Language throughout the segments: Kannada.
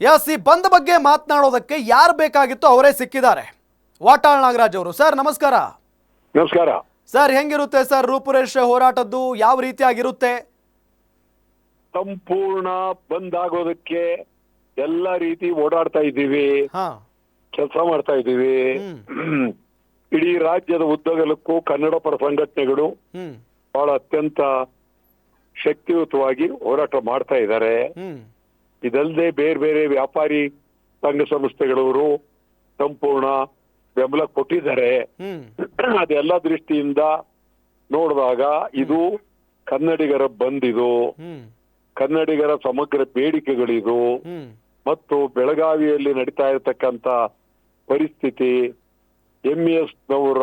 ಎಸ್ ಈ ಬಂದ್ ಬಗ್ಗೆ ಮಾತನಾಡೋದಕ್ಕೆ ಯಾರು ಬೇಕಾಗಿತ್ತು ಅವರೇ ಸಿಕ್ಕಿದ್ದಾರೆ. ವಾಟಾಳ್ ನಾಗರಾಜ್ ಅವರು ಸರ್ ನಮಸ್ಕಾರ. ನಮಸ್ಕಾರ. ಸರ್ ಹೆಂಗಿರುತ್ತೆ ಸರ್ ರೂಪುರೇಶ್ ಹೋರಾಟದ್ದು? ಯಾವ ರೀತಿಯಾಗಿರುತ್ತೆ? ಸಂಪೂರ್ಣ ಬಂದ್ ಆಗೋದಕ್ಕೆ ಎಲ್ಲ ರೀತಿ ಓಡಾಡ್ತಾ ಇದ್ದೀವಿ. ಹಾ. ಕೆಲಸ ಮಾಡ್ತಾ ಇದ್ದೀವಿ. ಇಡೀ ರಾಜ್ಯದ ಉದ್ದಗಲಕ್ಕೂ ಕನ್ನಡ ಪರ ಸಂಘಟನೆಗಳು ಹ್ಮ್. ಬಹಳ ಅತ್ಯಂತ ಶಕ್ತಿಯುತವಾಗಿ ಹೋರಾಟ ಮಾಡ್ತಾ ಇದ್ದಾರೆ. ಹ್ಮ್. ಇದಲ್ಲದೆ ಬೇರೆ ಬೇರೆ ವ್ಯಾಪಾರಿ ಸಂಘ ಸಂಸ್ಥೆಗಳವರು ಸಂಪೂರ್ಣ ಬೆಂಬಲ ಕೊಟ್ಟಿದ್ದಾರೆ. ಅದೆಲ್ಲ ದೃಷ್ಟಿಯಿಂದ ನೋಡಿದಾಗ ಇದು ಕನ್ನಡಿಗರ ಬಂದಿದು. ಕನ್ನಡಿಗರ ಸಮಗ್ರ ಬೇಡಿಕೆಗಳಿದು. ಮತ್ತು ಬೆಳಗಾವಿಯಲ್ಲಿ ನಡೀತಾ ಇರತಕ್ಕಂತ ಪರಿಸ್ಥಿತಿ ಎಂ ಎಸ್ ನವರ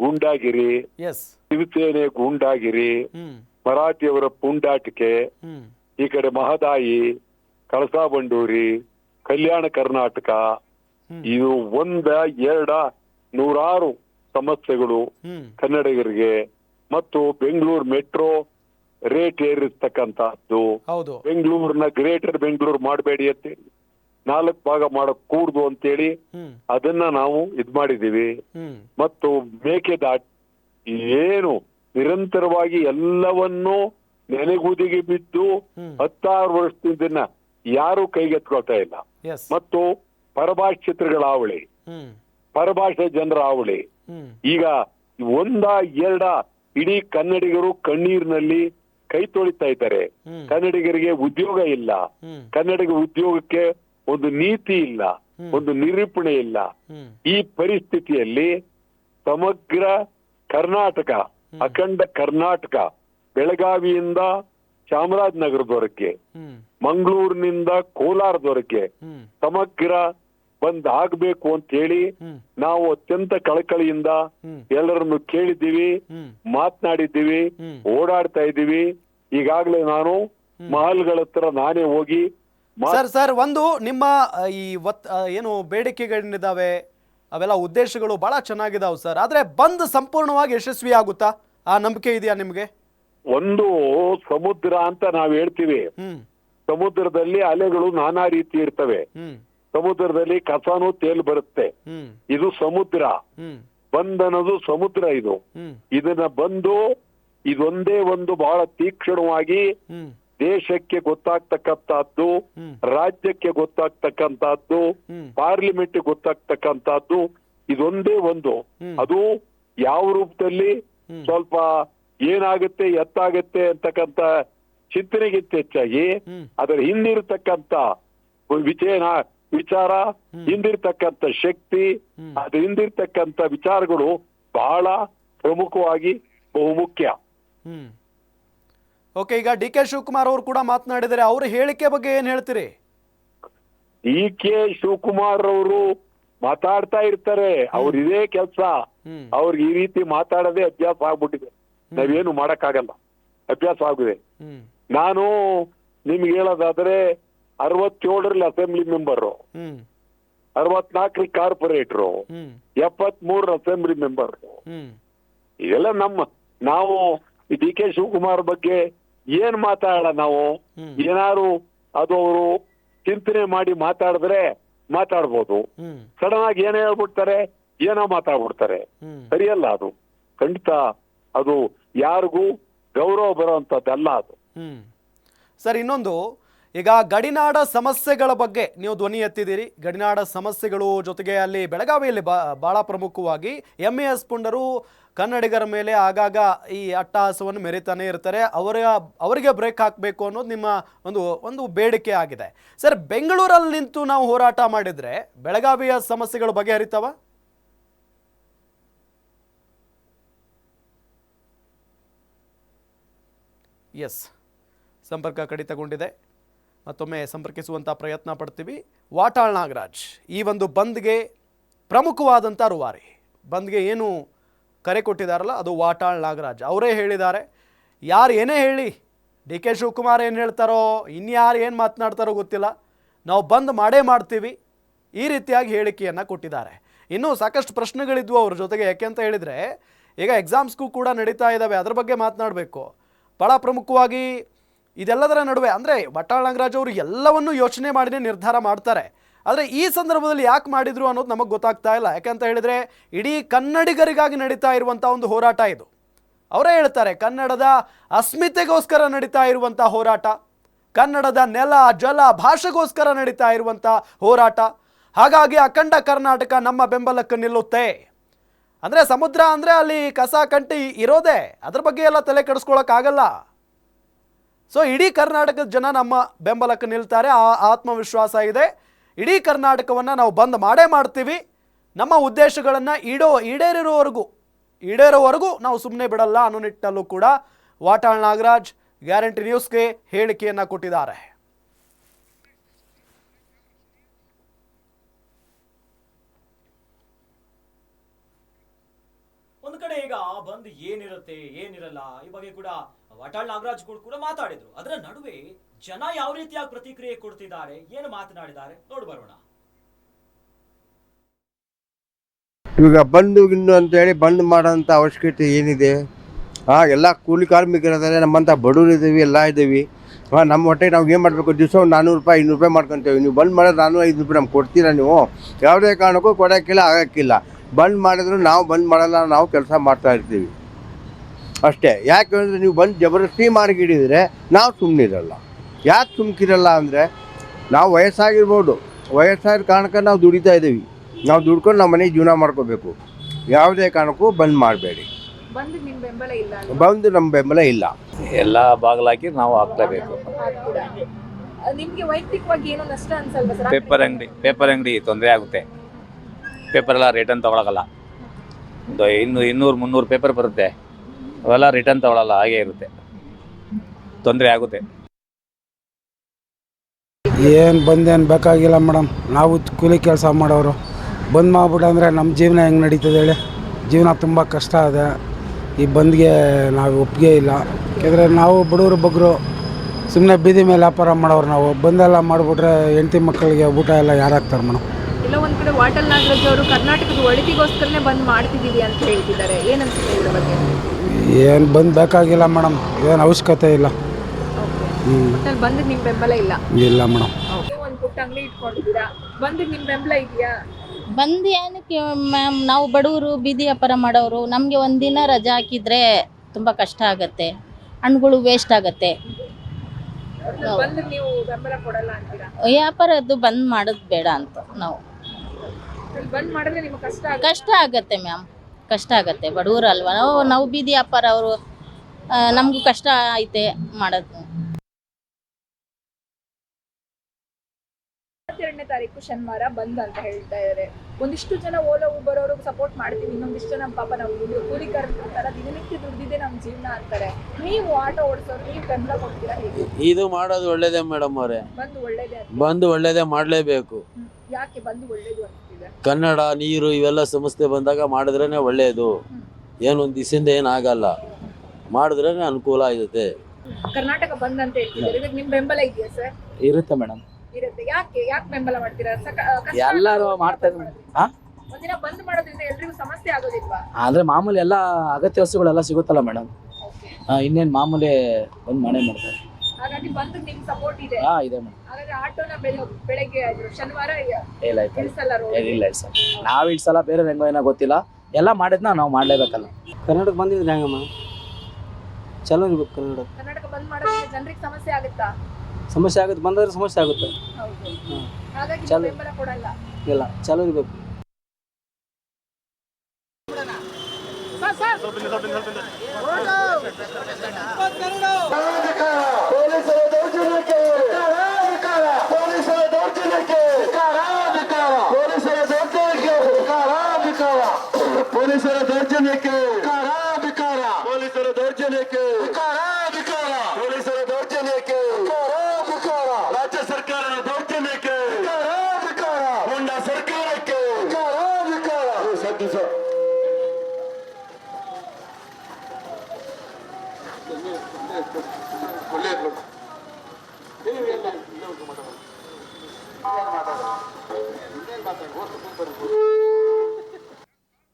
ಗೂಂಡಾಗಿರಿ ಶಿವಸೇನೆ ಗೂಂಡಾಗಿರಿ ಮರಾಠಿಯವರ ಪುಂಡಾಟಿಕೆ ಈ ಕಡೆ ಮಹದಾಯಿ ಕಳಸಾ ಬಂಡೂರಿ ಕಲ್ಯಾಣ ಕರ್ನಾಟಕ ಇದು ಒಂದ ಎರಡ ನೂರಾರು ಸಮಸ್ಯೆಗಳು ಕನ್ನಡಿಗರಿಗೆ ಮತ್ತು ಬೆಂಗಳೂರು ಮೆಟ್ರೋ ರೇಟ್ ಏರಿಸ್ತಕ್ಕಂತಹದ್ದು ಹೌದು. ಬೆಂಗಳೂರಿನ ಗ್ರೇಟರ್ ಬೆಂಗಳೂರು ಮಾಡಬೇಡಿ ಅಂತ ನಾಲ್ಕು ಭಾಗ ಮಾಡಕ್ ಕೂಡ್ದು ಅಂತೇಳಿ ಅದನ್ನ ನಾವು ಇದ್ ಮಾಡಿದೀವಿ ಮತ್ತು ಮೇಕೆದಾಟ್ ಏನು ನಿರಂತರವಾಗಿ ಎಲ್ಲವನ್ನೂ ನೆನೆಗುದಿಗೆ ಬಿದ್ದು. ಹತ್ತಾರು ವರ್ಷದಿಂದ ಯಾರು ಕೈಗೆತ್ಕೊಳ್ತಾ ಇಲ್ಲ. ಮತ್ತು ಪರಭಾಷ ಚಿತ್ರಗಳ ಅವಳಿ ಪರಭಾಷೆ ಜನರ ಅವಳಿ ಈಗ ಒಂದ ಎರಡ ಇಡೀ ಕನ್ನಡಿಗರು ಕಣ್ಣೀರಿನಲ್ಲಿ ಕೈ ತೊಳಿತಾ ಇದ್ದಾರೆ. ಕನ್ನಡಿಗರಿಗೆ ಉದ್ಯೋಗ ಇಲ್ಲ. ಕನ್ನಡಿಗ ಉದ್ಯೋಗಕ್ಕೆ ಒಂದು ನೀತಿ ಇಲ್ಲ. ಒಂದು ನಿರೂಪಣೆ ಇಲ್ಲ. ಈ ಪರಿಸ್ಥಿತಿಯಲ್ಲಿ ಸಮಗ್ರ ಕರ್ನಾಟಕ ಅಖಂಡ ಕರ್ನಾಟಕ ಬೆಳಗಾವಿಯಿಂದ ಚಾಮರಾಜನಗರದವರೆಗೆ ಮಂಗಳೂರಿನಿಂದ ಹ್ಮ್ ಸಮಗ್ರ ಬಂದ್ ಆಗ್ಬೇಕು ಅಂತ ಹೇಳಿ ನಾವು ಅತ್ಯಂತ ಕಳಕಳಿಯಿಂದ ಎಲ್ಲರನ್ನು ಕೇಳಿದ್ದೀವಿ, ಮಾತನಾಡಿದ್ದೀವಿ, ಓಡಾಡ್ತಾ ಇದ್ದೀವಿ. ಈಗಾಗಲೇ ನಾನು ಮಹಲ್ಗಳ ಹತ್ರ ನಾನೇ ಹೋಗಿ ಸರ್ ಸರ್, ಒಂದು ನಿಮ್ಮ ಈ ಒತ್ ಏನು ಬೇಡಿಕೆಗಳಿದ್ದಾವೆ ಅವೆಲ್ಲ ಉದ್ದೇಶಗಳು ಬಹಳ ಚೆನ್ನಾಗಿದಾವೆ ಸರ್. ಆದ್ರೆ ಬಂದ್ ಸಂಪೂರ್ಣವಾಗಿ ಯಶಸ್ವಿ ಆಗುತ್ತಾ ಆ ನಂಬಿಕೆ ಇದೆಯಾ ನಿಮಗೆ? ಒಂದು ಸಮುದ್ರ ಅಂತ ನಾವ್ ಹೇಳ್ತೀವಿ. ಸಮುದ್ರದಲ್ಲಿ ಅಲೆಗಳು ನಾನಾ ರೀತಿ ಇರ್ತವೆ. ಸಮುದ್ರದಲ್ಲಿ ಕಸಾನು ತೇಲ್ ಬರುತ್ತೆ. ಇದು ಸಮುದ್ರ. ಬಂದನದು ಸಮುದ್ರ ಇದು. ಇದನ್ನ ಬಂದು ಇದೊಂದೇ ಒಂದು ಬಹಳ ತೀಕ್ಷ್ಣವಾಗಿ ದೇಶಕ್ಕೆ ಗೊತ್ತಾಗ್ತಕ್ಕಂತಹದ್ದು ರಾಜ್ಯಕ್ಕೆ ಗೊತ್ತಾಗ್ತಕ್ಕಂತಹದ್ದು ಪಾರ್ಲಿಮೆಂಟ್ ಗೊತ್ತಾಗ್ತಕ್ಕಂತಹದ್ದು ಇದೊಂದೇ ಒಂದು. ಅದು ಯಾವ ರೂಪದಲ್ಲಿ ಸ್ವಲ್ಪ ಏನಾಗುತ್ತೆ ಎತ್ತಾಗುತ್ತೆ ಅಂತಕ್ಕಂತ ಚಿಂತನೆಗಿಂತ ಹೆಚ್ಚಾಗಿ. ಅದರ ಹಿಂದಿರ್ತಕ್ಕಂತ ವಿಚೇನ ವಿಚಾರ ಹಿಂದಿರ್ತಕ್ಕಂತ ಶಕ್ತಿ ಅದು ಅದ್ರ ಹಿಂದಿರ್ತಕ್ಕಂತ ವಿಚಾರಗಳು ಬಹಳ ಪ್ರಮುಖವಾಗಿ ಬಹುಮುಖ್ಯ ಹ್ಮ್. ಓಕೆ ಈಗ ಡಿ ಕೆ ಶಿವಕುಮಾರ್ ಅವರು ಕೂಡ ಮಾತನಾಡಿದರೆ ಅವ್ರ ಹೇಳಿಕೆ ಬಗ್ಗೆ ಏನ್ ಹೇಳ್ತೀರಿ? ಡಿ ಕೆ ಶಿವಕುಮಾರ್ ಅವರು ಮಾತಾಡ್ತಾ ಇರ್ತಾರೆ. ಅವ್ರ ಇದೇ ಕೆಲಸ. ಅವ್ರಿಗೆ ಈ ರೀತಿ ಮಾತಾಡೋದೇ ಅಭ್ಯಾಸ ಆಗ್ಬಿಟ್ಟಿದೆ. ನಾವೇನು ಮಾಡಕ್ಕಾಗಲ್ಲ. ಅಭ್ಯಾಸ ಆಗಿದೆ. ನಾನು ನಿಮ್ಗೆ ಹೇಳೋದಾದ್ರೆ ಅರವತ್ತೇಳರಲ್ಲಿ ಅಸೆಂಬ್ಲಿ ಮೆಂಬರು ಅರವತ್ನಾಲ್ಕರಲ್ಲಿ ಕಾರ್ಪೊರೇಟ್ರು ಎಪ್ಪತ್ ಮೂರರ ಅಸೆಂಬ್ಲಿ ಮೆಂಬರ್. ಇದೆಲ್ಲ ನಮ್ಮ ನಾವು ಡಿ ಕೆ ಶಿವಕುಮಾರ್ ಬಗ್ಗೆ ಏನ್ ಮಾತಾಡೋಣ ನಾವು? ಏನಾರು ಅದು ಅವರು ಚಿಂತನೆ ಮಾಡಿ ಮಾತಾಡಿದ್ರೆ ಮಾತಾಡ್ಬೋದು. ಸಡನ್ ಆಗಿ ಏನೇ ಹೇಳ್ಬಿಡ್ತಾರೆ ಏನೋ ಮಾತಾಡ್ಬಿಡ್ತಾರೆ. ಸರಿಯಲ್ಲ ಅದು. ಖಂಡಿತ ಅದು ಯಾರಿಗೂ ಗೌರವ ಬರುವಂಥದ್ದಲ್ಲ ಅದು. ಸರ್, ಇನ್ನೊಂದು, ಈಗ ಗಡಿನಾಡ ಸಮಸ್ಯೆಗಳ ಬಗ್ಗೆ ನೀವು ಧ್ವನಿ ಎತ್ತಿದ್ದೀರಿ. ಗಡಿನಾಡ ಸಮಸ್ಯೆಗಳು ಜೊತೆಗೆ ಅಲ್ಲಿ ಬೆಳಗಾವಿಯಲ್ಲಿ ಬಾ ಭಾಳ ಪ್ರಮುಖವಾಗಿ ಎಂ ಎಸ್ ಪುಂಡರು ಕನ್ನಡಿಗರ ಮೇಲೆ ಆಗಾಗ ಈ ಅಟ್ಟಹಾಸವನ್ನು ಮೆರಿತಾನೆ ಇರ್ತಾರೆ. ಅವರ, ಅವರಿಗೆ ಬ್ರೇಕ್ ಹಾಕಬೇಕು ಅನ್ನೋದು ನಿಮ್ಮ ಒಂದು ಒಂದು ಬೇಡಿಕೆ ಆಗಿದೆ. ಸರ್, ಬೆಂಗಳೂರಲ್ಲಿ ನಿಂತು ನಾವು ಹೋರಾಟ ಮಾಡಿದರೆ ಬೆಳಗಾವಿಯ ಸಮಸ್ಯೆಗಳು ಬಗೆಹರಿತಾವ? ಎಸ್ ಸಂಪರ್ಕ ಕಡಿತಗೊಂಡಿದೆ ಮತ್ತೊಮ್ಮೆ ಸಂಪರ್ಕಿಸುವಂಥ ಪ್ರಯತ್ನ ಪಡ್ತೀವಿ. ವಾಟಾಳ್ ನಾಗರಾಜ್, ಈ ಒಂದು ಬಂದ್ಗೆ ಪ್ರಮುಖವಾದಂಥ ರೂವಾರಿ. ಬಂದ್ಗೆ ಏನು ಕರೆ ಕೊಟ್ಟಿದ್ದಾರಲ್ಲ ಅದು ವಾಟಾಳ್ ನಾಗರಾಜ್. ಅವರೇ ಹೇಳಿದ್ದಾರೆ. ಯಾರು ಏನೇ ಹೇಳಿ ಡಿ ಕೆ ಶಿವಕುಮಾರ್ ಏನು ಹೇಳ್ತಾರೋ, ಇನ್ಯಾರು ಏನು ಮಾತನಾಡ್ತಾರೋ ಗೊತ್ತಿಲ್ಲ. ನಾವು ಬಂದ್ ಮಾಡೇ ಮಾಡ್ತೀವಿ. ಈ ರೀತಿಯಾಗಿ ಹೇಳಿಕೆಯನ್ನು ಕೊಟ್ಟಿದ್ದಾರೆ. ಇನ್ನೂ ಸಾಕಷ್ಟು ಪ್ರಶ್ನೆಗಳಿದ್ವು ಅವ್ರ ಜೊತೆಗೆ. ಯಾಕೆ ಅಂತ ಹೇಳಿದರೆ, ಈಗ ಎಕ್ಸಾಮ್ಸ್ಗೂ ಕೂಡ ನಡೀತಾ ಇದ್ದಾವೆ ಅದ್ರ ಬಗ್ಗೆ ಮಾತನಾಡಬೇಕು. ಭಾಳ ಪ್ರಮುಖವಾಗಿ ಇದೆಲ್ಲದರ ನಡುವೆ, ಅಂದರೆ ಬಟ್ಟಾಳ ನಾಗರಾಜ್ ಅವರು ಎಲ್ಲವನ್ನೂ ಯೋಚನೆ ಮಾಡಿನೇ ನಿರ್ಧಾರ ಮಾಡ್ತಾರೆ. ಆದರೆ ಈ ಸಂದರ್ಭದಲ್ಲಿ ಯಾಕೆ ಮಾಡಿದರು ಅನ್ನೋದು ನಮಗೆ ಗೊತ್ತಾಗ್ತಾ ಇಲ್ಲ. ಯಾಕೆಂತ ಹೇಳಿದರೆ, ಇಡೀ ಕನ್ನಡಿಗರಿಗಾಗಿ ನಡೀತಾ ಇರುವಂಥ ಒಂದು ಹೋರಾಟ ಇದು. ಅವರೇ ಹೇಳ್ತಾರೆ, ಕನ್ನಡದ ಅಸ್ಮಿತೆಗೋಸ್ಕರ ನಡೀತಾ ಇರುವಂಥ ಹೋರಾಟ, ಕನ್ನಡದ ನೆಲ, ಜಲ, ಭಾಷೆಗೋಸ್ಕರ ನಡೀತಾ ಇರುವಂಥ ಹೋರಾಟ. ಹಾಗಾಗಿ ಅಖಂಡ ಕರ್ನಾಟಕ ನಮ್ಮ ಬೆಂಬಲಕ್ಕೆ ನಿಲ್ಲುತ್ತೆ. ಅಂದರೆ ಸಮುದ್ರ ಅಂದರೆ ಅಲ್ಲಿ ಕಸ ಕಂಟಿ ಇರೋದೇ. ಅದ್ರ ಬಗ್ಗೆ ಎಲ್ಲ ತಲೆ ಕೆಡಿಸ್ಕೊಳಕ್ಕಾಗಲ್ಲ ಸೊ ಇಡೀ ಕರ್ನಾಟಕದ ಜನ ನಮ್ಮ ಬೆಂಬಲಕ್ಕೆ ನಿಲ್ತಾರೆ. ಆ ಆತ್ಮವಿಶ್ವಾಸ ಇದೆ. ಇಡೀ ಕರ್ನಾಟಕವನ್ನು ನಾವು ಬಂದ್ ಮಾಡೇ ಮಾಡ್ತೀವಿ. ನಮ್ಮ ಉದ್ದೇಶಗಳನ್ನು ಈಡೋ ಈಡೇರಿರೋವರೆಗೂ, ಈಡೇರೋವರೆಗೂ ನಾವು ಸುಮ್ಮನೆ ಬಿಡಲ್ಲ ಅನ್ನೋ ನಿಟ್ಟಿನಲ್ಲೂ ಕೂಡ ವಾಟಾಳ್ ನಾಗರಾಜ್ ಗ್ಯಾರಂಟಿ ನ್ಯೂಸ್ಗೆ ಹೇಳಿಕೆಯನ್ನು ಕೊಟ್ಟಿದ್ದಾರೆ. ಕಡೆ ಈಗ ಬಂದು ಏನಿರುತ್ತೆ, ಏನಿರಲ್ಲ, ಈ ಬಗ್ಗೆ ಕೂಡ ವಟಾಳ್ ನಾಗರಾಜ್ ಕೂಡ ಕೂಡ ಮಾತಾಡಿದ್ರು. ಅದರ ನಡುವೆ ಜನ ಯಾವ ರೀತಿಯಾಗಿ ಪ್ರತಿಕ್ರಿಯೆ ಕೊಡ್ತಿದ್ದಾರೆ, ಏನು ಮಾತನಾಡಿದ್ದಾರೆ, ನೋಡಿ ಬರೋಣ. ಇವಾಗ ಬಂದು ಇನ್ನು ಅಂತ ಹೇಳಿ ಬಂದ್ ಮಾಡೋಂಥ ಅವಶ್ಯಕತೆ ಏನಿದೆ? ಆ, ಎಲ್ಲ ಕೂಲಿ ಕಾರ್ಮಿಕರಿದ್ದಾರೆ ನಮ್ಮಂಥ ಬಡವರು ಇದ್ದೀವಿ, ಎಲ್ಲ ಇದ್ದೀವಿ. ಹಾಂ ನಮ್ಮ ಹೊಟ್ಟೆಗೆ ನಾವು ಏನು ಮಾಡಬೇಕು? ದಿವಸ ಒಂದು ನಾನ್ನೂರು ರೂಪಾಯಿ, ಐನೂರು ರೂಪಾಯಿ ಮಾಡ್ಕೊತೇವೆ. ನೀವು ಬಂದ್ ಮಾಡೋದು ನಾನು ಐದು ರೂಪಾಯಿ ನಮ್ಗೆ ಕೊಡ್ತೀರಾ ನೀವು? ಯಾವುದೇ ಕಾರಣಕ್ಕೂ ಕೊಡೋಕ್ಕಿಲ್ಲ, ಆಗೋಕ್ಕಿಲ್ಲ. ಬಂದ್ ಮಾಡಿದ್ರು ನಾವು ಬಂದ್ ಮಾಡಲ್ಲ ನಾವು ಕೆಲಸ ಮಾಡ್ತಾ ಇರ್ತೀವಿ. ಅಷ್ಟೇ ಯಾಕೆ ಅಂದರೆ ನೀವು ಬಂದು ಜಬರ್ದಸ್ತಿ ಮಾರ್ಗಿಡಿದ್ರೆ ನಾವು ಸುಮ್ಮನಿರಲ್ಲ ಯಾಕೆ ಸುಮ್ಕಿರಲ್ಲ ಅಂದರೆ ನಾವು ವಯಸ್ಸಾಗಿರ್ಬೋದು. ವಯಸ್ಸಾದ ಕಾರಣಕ್ಕೆ ನಾವು ದುಡಿತಾ ಇದ್ದೀವಿ. ನಾವು ದುಡ್ಕೊಂಡು ನಮ್ಮ ಮನೆಗೆ ಜೀವನ ಮಾಡ್ಕೋಬೇಕು. ಯಾವುದೇ ಕಾರಣಕ್ಕೂ ಬಂದ್ ಮಾಡಬೇಡಿ. ಬಂದು ನಿಮ್ ಬೆಂಬಲ ಇಲ್ಲ ಅಲ್ವಾ? ನಮ್ಮ ಬೆಂಬಲ ಇಲ್ಲ. ಎಲ್ಲ ಬಾಗಿಲಾಕಿ ನಾವು ಹಾಕ್ಲೇಬೇಕು. ಹಾಕ್ತೀರಾ? ವೈಯಕ್ತಿಕವಾಗಿ ಏನು ನಷ್ಟ ಅನ್ಸಲ್ವಾ ಸರ್? ಪೇಪರ್ ಅಂಗಡಿ ಪೇಪರ್ ಅಂಗಡಿ ತೊಂದರೆ ಆಗುತ್ತೆ. ಪೇಪರ್ ಎಲ್ಲ ರಿಟರ್ನ್ ತೊಗೊಳಕಲ್ಲ. ಒಂದು ಇನ್ನೂ ಇನ್ನೂರು ಮುನ್ನೂರು ಪೇಪರ್ ಬರುತ್ತೆ. ಅವೆಲ್ಲ ರಿಟರ್ನ್ ತೊಗೊಳಲ್ಲ, ಹಾಗೆ ಇರುತ್ತೆ. ತೊಂದರೆ ಆಗುತ್ತೆ. ಏನು ಬಂದೇನು ಬೇಕಾಗಿಲ್ಲ ಮೇಡಮ್. ನಾವು ಕೂಲಿ ಕೆಲಸ ಮಾಡೋರು. ಬಂದ್ ಮಾಡ್ಬಿಟ್ಟು ಅಂದರೆ ನಮ್ಮ ಜೀವನ ಹೆಂಗೆ ನಡೀತದೆ ಹೇಳಿ. ಜೀವನ ತುಂಬ ಕಷ್ಟ ಇದೆ ಈ ಬಂದ್ಗೆ ನಾವು ಒಪ್ಪಿಗೆ ಇಲ್ಲ. ಯಾಕೆಂದರೆ ನಾವು ಬಡವರು ಬಗ್ಗರು ಸುಮ್ಮನೆ ಬೀದಿ ಮೇಲೆ ವ್ಯಾಪಾರ ಮಾಡೋರು ನಾವು. ಬಂದೆಲ್ಲ ಮಾಡಿಬಿಟ್ರೆ ಹೆಂಡತಿ ಮಕ್ಕಳಿಗೆ ಊಟ ಎಲ್ಲ ಯಾರಾಗ್ತಾರೆ ಮೇಡಮ್? ಇಲ್ಲ ಒಂದ್ ಕಡೆ ವಾಟಲ್ ನಾಗರಾಜ್ ಅವರು ಕರ್ನಾಟಕದ ಒಳಿತಿಗೋಸ್ಕರನೇ ಬಂದ್ ಮಾಡ್ತಿದೀವಿ ಅಂತ ಹೇಳ್ತಿದ್ದಾರೆ. ಏನ್ ಅನ್ಸುತ್ತೆ ಇದ್ರ ಬಗ್ಗೆ? ಏನು ಬಂದ್ ಬೇಕಾಗಿಲ್ಲ ಮೇಡಮ್ ಏನು ಅವಶ್ಯಕತೆ ಇಲ್ಲ. ಹ್ಞೂ ಒಟ್ನಲ್ಲಿ ಬಂದ್ ನಿಮ್ ಬೆಂಬಲ ಇಲ್ಲ? ಇಲ್ಲ ಮೇಡಮ್ ನೀವು ಒಂದ್ ಪುಟ್ಟ ಅಂಗಡಿ ಇಟ್ಕೊಂಡಿದ್ದೀರಾ? ಬಂದ್ ನಿಮ್ ಬೆಂಬಲ ಇದೆಯಾ? ಬಂದು ಏನಕ್ಕೆ ಮ್ಯಾಮ್ ನಾವು ಬಡವರು ಬೀದಿ ವ್ಯಾಪಾರ ಮಾಡೋರು ನಮಗೆ ಒಂದಿನ ರಜಾ ಹಾಕಿದ್ರೆ ತುಂಬ ಕಷ್ಟ ಆಗುತ್ತೆ. ಹಣ್ಣುಗಳು ವೇಸ್ಟ್ ಆಗುತ್ತೆ. ಬಂದ್ ನೀವು ಬೆಂಬಲ ಕೊಡಲ್ಲ ಅಂತೀರಾ? ವ್ಯಾಪಾರದ್ದು ಬಂದ್ ಮಾಡೋದು ಬೇಡ ಅಂತ ನಾವು. ಬಂದ್ ಮಾಡಿದ್ರೆ ನಿಮ್ಗೆ ಕಷ್ಟ ಆಗುತ್ತೆ. ಕಷ್ಟ ಆಗತ್ತೆ ಮ್ಯಾಮ್. ಕಷ್ಟ ಆಗತ್ತೆ. ಬಡವರು ಅಲ್ವಾ ನಾವು ನಾವು ಬೀದಿ ವ್ಯಾಪಾರ ಅವರು ನಮಗೂ ಕಷ್ಟ ಐತೆ ಮಾಡೋದು. ಇಪ್ಪತ್ತೆರಡನೇ ತಾರೀಕು ಶನಿವಾರ ಬಂದ್ ಅಂತ ಹೇಳ್ತಾ ಇದಾರೆ. ಒಂದಿಷ್ಟು ಜನ ಓಲೋ ಉಬರ್ ಅವರು ಸಪೋರ್ಟ್ ಮಾಡ್ತೀವಿ. ಇನ್ನೊಂದಿಷ್ಟು ಜನ ಪಾಪ ನಾವು ದುಡ್ಡು ಕೂಲಿ ತರ ದಿನನಿತ್ಯ ದುಡ್ದಿದೆ ನಮ್ ಜೀವನ ಅಂತಾರೆ. ನೀವು ಆಟೋ ಓಡಿಸೋರು ನೀವು ಬೆಂಬಲ ಕೊಡ್ತೀರಾ ಹೇಗೆ? ಇದು ಮಾಡೋದು ಒಳ್ಳೇದೇ ಮೇಡಮ್ ಅವರೇ. ಬಂದು ಒಳ್ಳೇದೇ ಬಂದು ಒಳ್ಳೇದೇ ಮಾಡ್ಲೇಬೇಕು. ಯಾಕೆ ಬಂದು ಒಳ್ಳೇದು ಕನ್ನಡ ನೀರು ಇವೆಲ್ಲ ಸಂಸ್ಥೆ ಬಂದಾಗ ಮಾಡಿದ್ರೇನೆ ಒಳ್ಳೆಯದು ಏನು ಒಂದು ದಿವಸದಿಂದ ಏನಾಗಲ್ಲ ಮಾಡಿದ್ರೇನೆ ಅನುಕೂಲ ಆಗುತ್ತೆ. ಕರ್ನಾಟಕ ಬಂದ್ ಅಂತ ಹೇಳ್ತಿದ್ದಾರೆ? ಇದಕ್ಕೆ ನಿಮ್ ಬೆಂಬಲ ಇದೆಯಾ ಸರ್? ಇರುತ್ತೆ ಮೇಡಮ್. ಇರುತ್ತೆ. ಯಾಕೆ ಯಾಕೆ ಬೆಂಬಲ ಮಾಡ್ತೀರಾ? ಸಕ- ಕಷ್ಟ ಎಲ್ಲರೂ ಮಾಡ್ತಾರೆ ಮಾಡ್ತಾ ಇದ್ದಾರೆ. ಹಾ? ಒಂದಿನ ಬಂದ್ ಮಾಡೋದ್ರಿಂದ ಎಲ್ರಿಗೂ ಸಮಸ್ಯೆ ಆಗೋದಿಲ್ವಾ? ಅಂದ್ರೆ ಮಾಮೂಲಿ ಎಲ್ಲ ಅಗತ್ಯ ವಸ್ತುಗಳೆಲ್ಲ ಸಿಗುತ್ತಲ್ಲ ಮೇಡಮ್. ಇನ್ನೇನು ಮಾಮೂಲಿ ಒಂದು ಮನೆ ಮಾಡ್ತಾರೆ. ಹಾಗಾಗಿ ಬಂದು ನಿಮ್ ಸಪೋರ್ಟ್ ಇದೆ. ಹಾ ಇದೆ ಮೇಡಮ್. ಹಾಗಾದ್ರೆ ಆಟೋನ ಬೆಳ- ಬೆಳಗ್ಗೆ ಶನಿವಾರ ಇಲ್ಲ ಇಳಿಸಲ್ಲ. ಇಲ್ಲ ಸರ್. ನಾವು ಈ ಸಲ ಬೇರೆ ಹೆಂಗೋ ಏನೋ ಗೊತ್ತಿಲ್ಲ. ಎಲ್ಲ ಮಾಡಿದ್ನ ನಾವು ಮಾಡ್ಲೇಬೇಕಲ್ಲ. ಕರ್ನಾಟಕ ಬಂದಿದ್ರೆ ಹೆಂಗಮ್ಮ? ಚಲೋ ಇರ್ಬೇಕು ಕನ್ನಡ ಕರ್ನಾಟಕ. ಬಂದ್ ಮಾಡೋದ್ರಿಂದ ಜನರಿಗೆ ಸಮಸ್ಯೆ ಆಗುತ್ತಾ? ಸಮಸ್ಯೆ ಆಗುತ್ತೆ ಬಂದ್ರೆ ಸಮಸ್ಯೆ ಆಗುತ್ತೆ. ಹೌದು. ಹಾಗಾಗಿ ನೀವು ಚಲೋ. ಬೆಂಬಲ ಕೊಡಲ್ಲ. ಇಲ್ಲ ಚಲೋ ಇರ್ಬೇಕು ಪೊಲೀಸರ ದೌರ್ಜನ್ಯಕ್ಕೆ. ಪೊಲೀಸರ ದೌರ್ಜನ್ಯಕ್ಕೆ. ಪೊಲೀಸರ ದೌರ್ಜನ್ಯಕ್ಕೆ. ರಾಜ್ಯ ಸರ್ಕಾರದ ದೌರ್ಜನ್ಯಕ್ಕೆ. ಹೊಂಡ ಸರ್ಕಾರಕ್ಕೆ. ಸದ್ಯ ಸರ್